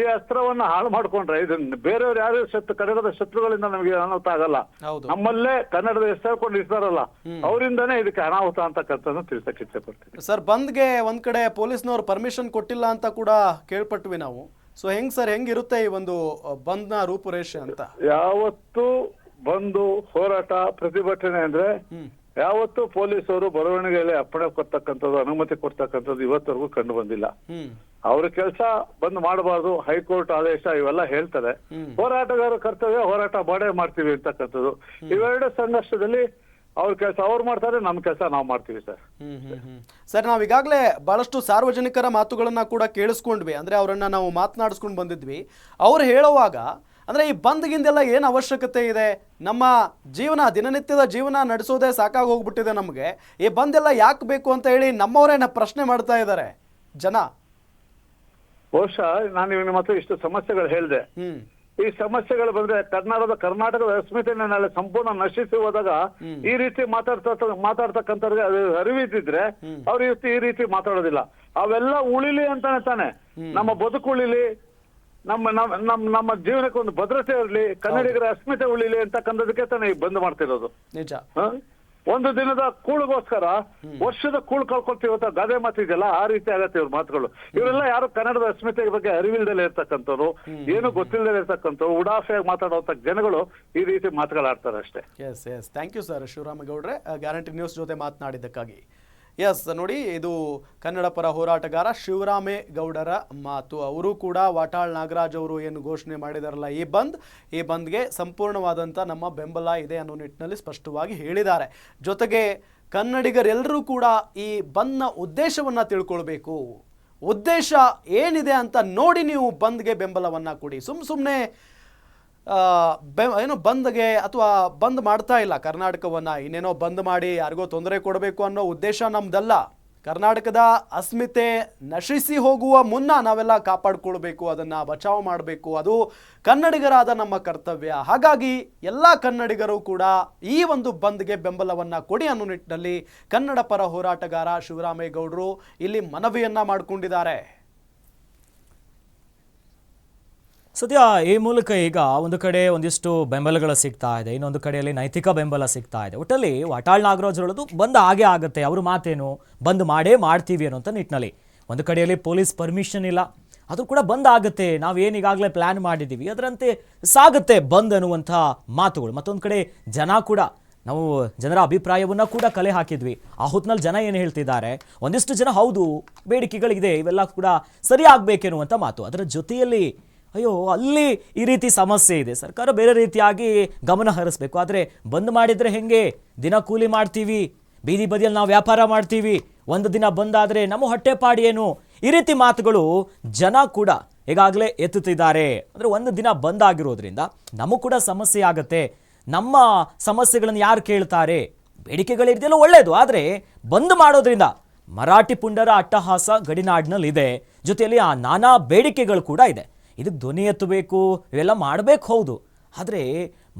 ಈ ಅಸ್ತ್ರವನ್ನ ಹಾಳು ಮಾಡ್ಕೊಂಡ್ರೆ ಇದನ್ನ ಬೇರೆಯವ್ರು ಯಾರು ಶತ್ರು ಕನ್ನಡದ ಶತ್ರುಗಳಿಂದ ನಮಗೆ ಅನಾಹುತ ಆಗಲ್ಲ. ನಮ್ಮಲ್ಲೇ ಕನ್ನಡದ ಹೆಸರು ಇರ್ತಾರಲ್ಲ ಅವರಿಂದನೇ ಇದಕ್ಕೆ ಅನಾಹುತ ಅಂತಕ್ಕಂಥದ್ದು ತಿಳಿಸಕ್ಕೆ ಇಚ್ಛೆ ಪಡ್ತೀನಿ ಸರ್ ಬಂದ್ಗೆ ಒಂದ್ ಕಡೆ ಪೊಲೀಸ್ನವ್ರು ಪರ್ಮಿಷನ್ ಕೊಟ್ಟಿಲ್ಲ ಅಂತ ಕೂಡ ಕೇಳ್ಪಟ್ವಿ ನಾವು. ಸೊ ಹೆಂಗ್ ಸರ್ ಹೆಂಗ್ ಇರುತ್ತೆ ಈ ಒಂದು ಬಂದ್ ಬಂದ್ನ ರೂಪುರೇಷೆ ಅಂತ? ಯಾವತ್ತು ಬಂದು ಹೋರಾಟ ಪ್ರತಿಭಟನೆ ಅಂದ್ರೆ ಯಾವತ್ತು ಪೊಲೀಸರು ಬರವಣಿಗೆಯಲ್ಲಿ ಅಪ್ಪಣೆ ಕೊಡ್ತಕ್ಕಂಥದ್ದು ಅನುಮತಿ ಕೊಡ್ತಕ್ಕಂಥದ್ದು ಇವತ್ತವರೆಗೂ ಕಂಡು ಬಂದಿಲ್ಲ. ಅವ್ರ ಕೆಲಸ ಬಂದ್ ಮಾಡಬಾರ್ದು ಹೈಕೋರ್ಟ್ ಆದೇಶ ಇವೆಲ್ಲ ಹೇಳ್ತಾರೆ. ಹೋರಾಟಗಾರ ಕರ್ತವ್ಯ ಹೋರಾಟ ಮಾಡೇ ಮಾಡ್ತೀವಿ ಅಂತಕ್ಕಂಥದ್ದು. ಇವೆರಡು ಸಂಘರ್ಷದಲ್ಲಿ ಅವ್ರ ಕೆಲಸ ಅವ್ರು ಮಾಡ್ತಾರೆ ನಮ್ಮ ಕೆಲಸ ನಾವು ಮಾಡ್ತೀವಿ ಸರ್. ಸರ್ ನಾವು ಈಗಾಗಲೇ ಬಹಳಷ್ಟು ಸಾರ್ವಜನಿಕರ ಮಾತುಗಳನ್ನ ಕೂಡ ಕೇಳಿಸ್ಕೊಂಡ್ವಿ. ಅಂದ್ರೆ ಅವರನ್ನ ನಾವು ಮಾತನಾಡಿಸ್ಕೊಂಡು ಬಂದಿದ್ವಿ. ಅವ್ರು ಹೇಳುವಾಗ ಅಂದ್ರೆ ಈ ಬಂದ್ಗಿಂದೆಲ್ಲ ಏನು ಅವಶ್ಯಕತೆ ಇದೆ? ನಮ್ಮ ಜೀವನ ದಿನನಿತ್ಯದ ಜೀವನ ನಡೆಸೋದೇ ಸಾಕಾಗಿ ಹೋಗ್ಬಿಟ್ಟಿದೆ ನಮಗೆ. ಈ ಬಂದೆಲ್ಲ ಯಾಕೆ ಬೇಕು ಅಂತ ಹೇಳಿ ನಮ್ಮವರೇನ ಪ್ರಶ್ನೆ ಮಾಡ್ತಾ ಇದ್ದಾರೆ. ಜನ. ಬಹುಶಃ ನಾನು ಇವಾಗ ನಿಮ್ಮ ಹತ್ರ ಇಷ್ಟು ಸಮಸ್ಯೆಗಳು ಹೇಳಿದೆ. ಈ ಸಮಸ್ಯೆಗಳು ಬಂದ್ರೆ ಕರ್ನಾಟಕದ ಕರ್ನಾಟಕದ ಅಸ್ಮಿತೆ ನಾಳೆ ಸಂಪೂರ್ಣ ನಶಿಸಿ ಹೋದಾಗ ಈ ರೀತಿ ಮಾತಾಡ್ತಾ ಮಾತಾಡ್ತಕ್ಕಂಥವ್ರಿಗೆ ಅದು ಅರಿವಿದ್ದಿದ್ರೆ ಅವ್ರು ಇವತ್ತು ಈ ರೀತಿ ಮಾತಾಡೋದಿಲ್ಲ. ಅವೆಲ್ಲ ಉಳಿಲಿ ಅಂತಾನೆ ತಾನೆ. ನಮ್ಮ ಬದುಕು ಉಳಿಲಿ ನಮ್ಮ ನಮ್ಮ ನಮ್ಮ ನಮ್ಮ ಜೀವನಕ್ಕೆ ಒಂದು ಭದ್ರತೆ ಇರಲಿ ಕನ್ನಡಿಗರ ಅಸ್ಮಿತೆ ಉಳಿಲಿ ಅಂತಕ್ಕಂಥದಕ್ಕೆ ತಾನೆ ಈಗ ಬಂದ್ ಮಾಡ್ತಿರೋದು. ನಿಜ. ಒಂದು ದಿನದ ಕೂಳಿಗೋಸ್ಕರ ವರ್ಷದ ಕೂಳು ಕಳ್ಕೊಳ್ತೀವಿ ಅಂತ ಗಾದೆ ಮಾತಿದೆಯಲ್ಲ ಆ ರೀತಿ ಆಗತ್ತೆ ಇವ್ರ ಮಾತುಗಳು. ಇವರೆಲ್ಲ ಯಾರು ಕನ್ನಡದ ಅಸ್ಮಿತೆ ಬಗ್ಗೆ ಅರಿವಿಲ್ದಲೇ ಇರ್ತಕ್ಕಂಥವ್ರು ಏನು ಗೊತ್ತಿಲ್ಲದೆ ಇರ್ತಕ್ಕಂಥವ್ರು ಉಡಾಫೆಯಾಗಿ ಮಾತಾಡುವಂತ ಜನಗಳು ಈ ರೀತಿ ಮಾತುಗಳಾಡ್ತಾರೆ ಅಷ್ಟೇ. Yes yes thank you sir ಶಿವರಾಮೇಗೌಡ್ರೆ Guarantee news ಜೊತೆ ಮಾತನಾಡಿದ್ದಕ್ಕಾಗಿ. ಎಸ್ ನೋಡಿ, ಇದು ಕನ್ನಡ ಪರ ಹೋರಾಟಗಾರ ಶಿವರಾಮೇಗೌಡರ ಮಾತು. ಅವರು ಕೂಡ ವಾಟಾಳ್ ನಾಗರಾಜ್ ಅವರು ಏನು ಘೋಷಣೆ ಮಾಡಿದಾರಲ್ಲ, ಈ ಬಂದ್, ಈ ಬಂದ್ಗೆ ಸಂಪೂರ್ಣವಾದಂಥ ನಮ್ಮ ಬೆಂಬಲ ಇದೆ ಅನ್ನೋ ನಿಟ್ಟಿನಲ್ಲಿ ಸ್ಪಷ್ಟವಾಗಿ ಹೇಳಿದ್ದಾರೆ. ಜೊತೆಗೆ ಕನ್ನಡಿಗರೆಲ್ಲರೂ ಕೂಡ ಈ ಬಂದ್ನ ಉದ್ದೇಶವನ್ನು ತಿಳ್ಕೊಳ್ಬೇಕು. ಉದ್ದೇಶ ಏನಿದೆ ಅಂತ ನೋಡಿ ನೀವು ಬಂದ್ಗೆ ಬೆಂಬಲವನ್ನು ಕೊಡಿ. ಸುಮ್ಮ ಸುಮ್ಮನೆ ಬೆ ಏನು ಬಂದ್ಗೆ ಅಥವಾ ಬಂದ್ ಮಾಡ್ತಾ ಇಲ್ಲ ಕರ್ನಾಟಕವನ್ನು. ಇನ್ನೇನೋ ಬಂದ್ ಮಾಡಿ ಯಾರಿಗೋ ತೊಂದರೆ ಕೊಡಬೇಕು ಅನ್ನೋ ಉದ್ದೇಶ ನಮ್ದಲ್ಲ. ಕರ್ನಾಟಕದ ಅಸ್ಮಿತೆ ನಶಿಸಿ ಹೋಗುವ ಮುನ್ನ ನಾವೆಲ್ಲ ಕಾಪಾಡಿಕೊಳ್ಬೇಕು, ಅದನ್ನು ಬಚಾವ್ ಮಾಡಬೇಕು. ಅದು ಕನ್ನಡಿಗರಾದ ನಮ್ಮ ಕರ್ತವ್ಯ. ಹಾಗಾಗಿ ಎಲ್ಲ ಕನ್ನಡಿಗರು ಕೂಡ ಈ ಒಂದು ಬಂದ್ಗೆ ಬೆಂಬಲವನ್ನು ಕೊಡಿ ಅನ್ನೋ ನಿಟ್ಟಿನಲ್ಲಿ ಕನ್ನಡ ಪರ ಹೋರಾಟಗಾರ ಶಿವರಾಮೇಗೌಡರು ಇಲ್ಲಿ ಮನವಿಯನ್ನು ಮಾಡಿಕೊಂಡಿದ್ದಾರೆ. ಸದ್ಯ ಈ ಮೂಲಕ ಈಗ ಒಂದು ಕಡೆ ಒಂದಿಷ್ಟು ಬೆಂಬಲಗಳು ಸಿಗ್ತಾ ಇದೆ, ಇನ್ನೊಂದು ಕಡೆಯಲ್ಲಿ ನೈತಿಕ ಬೆಂಬಲ ಸಿಗ್ತಾ ಇದೆ. ಒಟ್ಟಲ್ಲಿ ವಾಟಾಳ್ ನಾಗರಾಜ್ ಹೇಳೋದು ಬಂದ್ ಹಾಗೆ ಆಗುತ್ತೆ, ಅವ್ರ ಮಾತೇನು ಬಂದ್ ಮಾಡೇ ಮಾಡ್ತೀವಿ ಅನ್ನೋಂಥ ನಿಟ್ಟಿನಲ್ಲಿ ಒಂದು ಕಡೆಯಲ್ಲಿ ಪೊಲೀಸ್ ಪರ್ಮಿಷನ್ ಇಲ್ಲ ಅದು ಕೂಡ ಬಂದ್ ಆಗುತ್ತೆ, ನಾವು ಏನೀಗಾಗಲೇ ಪ್ಲ್ಯಾನ್ ಮಾಡಿದ್ದೀವಿ ಅದರಂತೆ ಸಾಗುತ್ತೆ ಬಂದ್ ಅನ್ನುವಂಥ ಮಾತುಗಳು. ಮತ್ತೊಂದು ಕಡೆ ಜನ ಕೂಡ, ನಾವು ಜನರ ಅಭಿಪ್ರಾಯವನ್ನು ಕೂಡ ಕಲೆ ಹಾಕಿದ್ವಿ. ಆ ಹೊತ್ತಿನಲ್ಲಿ ಜನ ಏನು ಹೇಳ್ತಿದ್ದಾರೆ, ಒಂದಿಷ್ಟು ಜನ ಹೌದು, ಬೇಡಿಕೆಗಳಿದೆ, ಇವೆಲ್ಲ ಕೂಡ ಸರಿ ಆಗಬೇಕೆನ್ನುವಂಥ ಮಾತು. ಅದರ ಜೊತೆಯಲ್ಲಿ ಅಯ್ಯೋ, ಅಲ್ಲಿ ಈ ರೀತಿ ಸಮಸ್ಯೆ ಇದೆ. ಸರ್ಕಾರ ಬೇರೆ ರೀತಿಯಾಗಿ ಗಮನ ಹರಿಸ್ಬೇಕು. ಆದರೆ ಬಂದ್ ಮಾಡಿದರೆ ಹೆಂಗೆ? ದಿನ ಕೂಲಿ ಮಾಡ್ತೀವಿ, ಬೀದಿ ಬದಿಯಲ್ಲಿ ನಾವು ವ್ಯಾಪಾರ ಮಾಡ್ತೀವಿ, ಒಂದು ದಿನ ಬಂದಾದರೆ ನಮ್ಮ ಹೊಟ್ಟೆಪಾಡು ಏನು? ಈ ರೀತಿ ಮಾತುಗಳು ಜನ ಕೂಡ ಈಗಾಗಲೇ ಎತ್ತುತ್ತಿದ್ದಾರೆ. ಅಂದರೆ ಒಂದು ದಿನ ಬಂದ್ ಆಗಿರೋದ್ರಿಂದ ನಮಗೂ ಕೂಡ ಸಮಸ್ಯೆ ಆಗುತ್ತೆ. ನಮ್ಮ ಸಮಸ್ಯೆಗಳನ್ನು ಯಾರು ಕೇಳ್ತಾರೆ? ಬೇಡಿಕೆಗಳಿದೆಯಲ್ಲ ಒಳ್ಳೆಯದು ಆದರೆ ಬಂದ್ ಮಾಡೋದ್ರಿಂದ ಮರಾಠಿ ಪುಂಡರ ಅಟ್ಟಹಾಸ ಗಡಿನಾಡಿನಲ್ಲಿದೆ. ಜೊತೆಯಲ್ಲಿ ಆ ನಾನಾ ಬೇಡಿಕೆಗಳು ಕೂಡ ಇದೆ. ಇದಕ್ಕೆ ಧ್ವನಿ ಎತ್ತಬೇಕು, ಇವೆಲ್ಲ ಮಾಡಬೇಕು, ಹೌದು. ಆದರೆ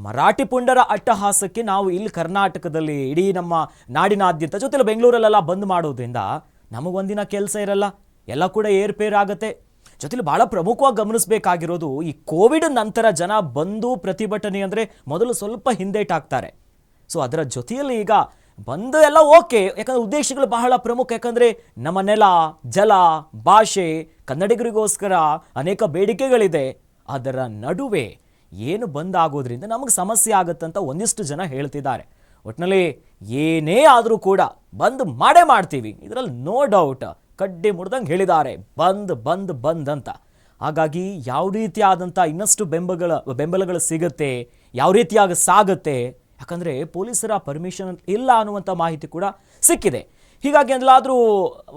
ಮರಾಠಿ ಪುಂಡರ ಅಟ್ಟಹಾಸಕ್ಕೆ ನಾವು ಇಲ್ಲಿ ಕರ್ನಾಟಕದಲ್ಲಿ ಇಡೀ ನಮ್ಮ ನಾಡಿನಾದ್ಯಂತ, ಜೊತೆಲಿ ಬೆಂಗಳೂರಲ್ಲೆಲ್ಲ ಬಂದ್ ಮಾಡೋದ್ರಿಂದ ನಮಗೊಂದಿನ ಕೆಲಸ ಇರಲ್ಲ, ಎಲ್ಲ ಕೂಡ ಏರ್ಪೇರ್ ಆಗುತ್ತೆ. ಜೊತೆಲಿ ಭಾಳ ಪ್ರಮುಖವಾಗಿ ಗಮನಿಸಬೇಕಾಗಿರೋದು ಈ ಕೋವಿಡ್ ನಂತರ ಜನ ಬಂದು ಪ್ರತಿಭಟನೆ ಅಂದರೆ ಮೊದಲು ಸ್ವಲ್ಪ ಹಿಂದೇಟಾಗ್ತಾರೆ ಸೊ ಅದರ ಜೊತೆಯಲ್ಲಿ ಈಗ ಬಂದ್ ಎಲ್ಲ ಓಕೆ, ಯಾಕಂದ್ರೆ ಉದ್ದೇಶಗಳು ಬಹಳ ಪ್ರಮುಖ, ಯಾಕಂದ್ರೆ ನಮ್ಮ ನೆಲ, ಜಲ, ಭಾಷೆ ಕನ್ನಡಿಗರಿಗೋಸ್ಕರ ಅನೇಕ ಬೇಡಿಕೆಗಳಿದೆ. ಅದರ ನಡುವೆ ಏನು ಬಂದ್ ಆಗೋದ್ರಿಂದ ನಮಗೆ ಸಮಸ್ಯೆ ಆಗುತ್ತಂತ ಒಂದಿಷ್ಟು ಜನ ಹೇಳ್ತಿದ್ದಾರೆ. ಒಟ್ಟಿನಲ್ಲಿ ಏನೇ ಆದರೂ ಕೂಡ ಬಂದ್ ಮಾಡೇ ಮಾಡ್ತೀವಿ. ಇದರಲ್ಲಿ ನೋ ಡೌಟ್, ಕಡ್ಡಿ ಮುಡ್ದಂಗೆ ಹೇಳಿದ್ದಾರೆ. ಬಂದ್ ಬಂದ್ ಬಂದ್ ಅಂತ. ಹಾಗಾಗಿ ಯಾವ ರೀತಿಯಾದಂಥ ಇನ್ನಷ್ಟು ಬೆಂಬಗಳ, ಬೆಂಬಲಗಳು ಸಿಗುತ್ತೆ, ಯಾವ ರೀತಿಯಾಗಿ ಸಾಗುತ್ತೆ ಯಾಕಂದರೆ ಪೊಲೀಸರ ಪರ್ಮಿಷನ್ ಇಲ್ಲ ಅನ್ನುವಂಥ ಮಾಹಿತಿ ಕೂಡ ಸಿಕ್ಕಿದೆ. ಹೀಗಾಗಿ ಎಲ್ಲಾದರೂ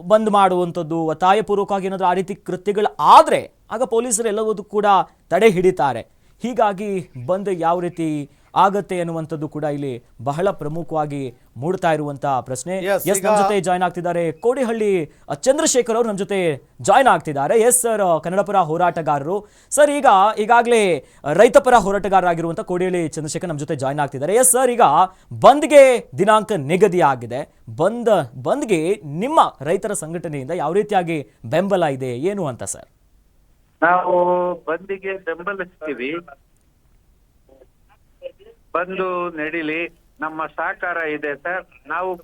ಬಂದ್ ಮಾಡುವಂಥದ್ದು, ಒತ್ತಾಯಪೂರ್ವಕವಾಗಿ ಏನಾದರೂ ಆ ರೀತಿ ಕೃತ್ಯಗಳು ಆದರೆ, ಆಗ ಪೊಲೀಸರು ಎಲ್ಲವೂ ಕೂಡ ತಡೆ ಹಿಡಿತಾರೆ. ಹೀಗಾಗಿ ಬಂದ್ ಯಾವ ರೀತಿ ಆಗತ್ತೆ ಅನ್ನುವಂಥದ್ದು ಕೂಡ ಇಲ್ಲಿ ಬಹಳ ಪ್ರಮುಖವಾಗಿ ಮೂಡ್ತಾ ಇರುವಂತ ಪ್ರಶ್ನೆ. ಎಸ್ ನಮ್ಮ ಜೊತೆ ಜಾಯ್ನ್ ಆಗ್ತಿದ್ದಾರೆ ಕೋಡಿಹಳ್ಳಿ ಚಂದ್ರಶೇಖರ್ ಅವರು ನಮ್ಮ ಜೊತೆ ಜಾಯ್ನ್ ಆಗ್ತಿದ್ದಾರೆ. ಎಸ್ ಸರ್ ಕನ್ನಡಪರ ಹೋರಾಟಗಾರರು. ಸರ್ ಈಗ ಈಗಾಗಲೇ ರೈತಪರ ಹೋರಾಟಗಾರ ಹೋರಾಟಗಾರರಾಗಿರುವಂಥ ಕೋಡಿಹಳ್ಳಿ ಚಂದ್ರಶೇಖರ್ ನಮ್ಮ ಜೊತೆ ಜಾಯ್ನ್ ಆಗ್ತಿದ್ದಾರೆ. ಎಸ್ ಸರ್ ಈಗ ಬಂದ್ಗೆ ದಿನಾಂಕ ನಿಗದಿ ಆಗಿದೆ ಬಂದ್ ಬಂದ್ಗೆ ನಿಮ್ಮ ರೈತರ ಸಂಘಟನೆಯಿಂದ ಯಾವ ರೀತಿಯಾಗಿ ಬೆಂಬಲ ಇದೆ ಏನು ಅಂತ ಸರ್ ನಾವು ಬಂದಿಗೆ ಬೆಂಬಲಿಸ್ತೀವಿ. ಬಂದು ನಡೀಲಿ ನಮ್ಮ ಸಹಕಾರ ಇದೆ ಸರ್. ನಾವು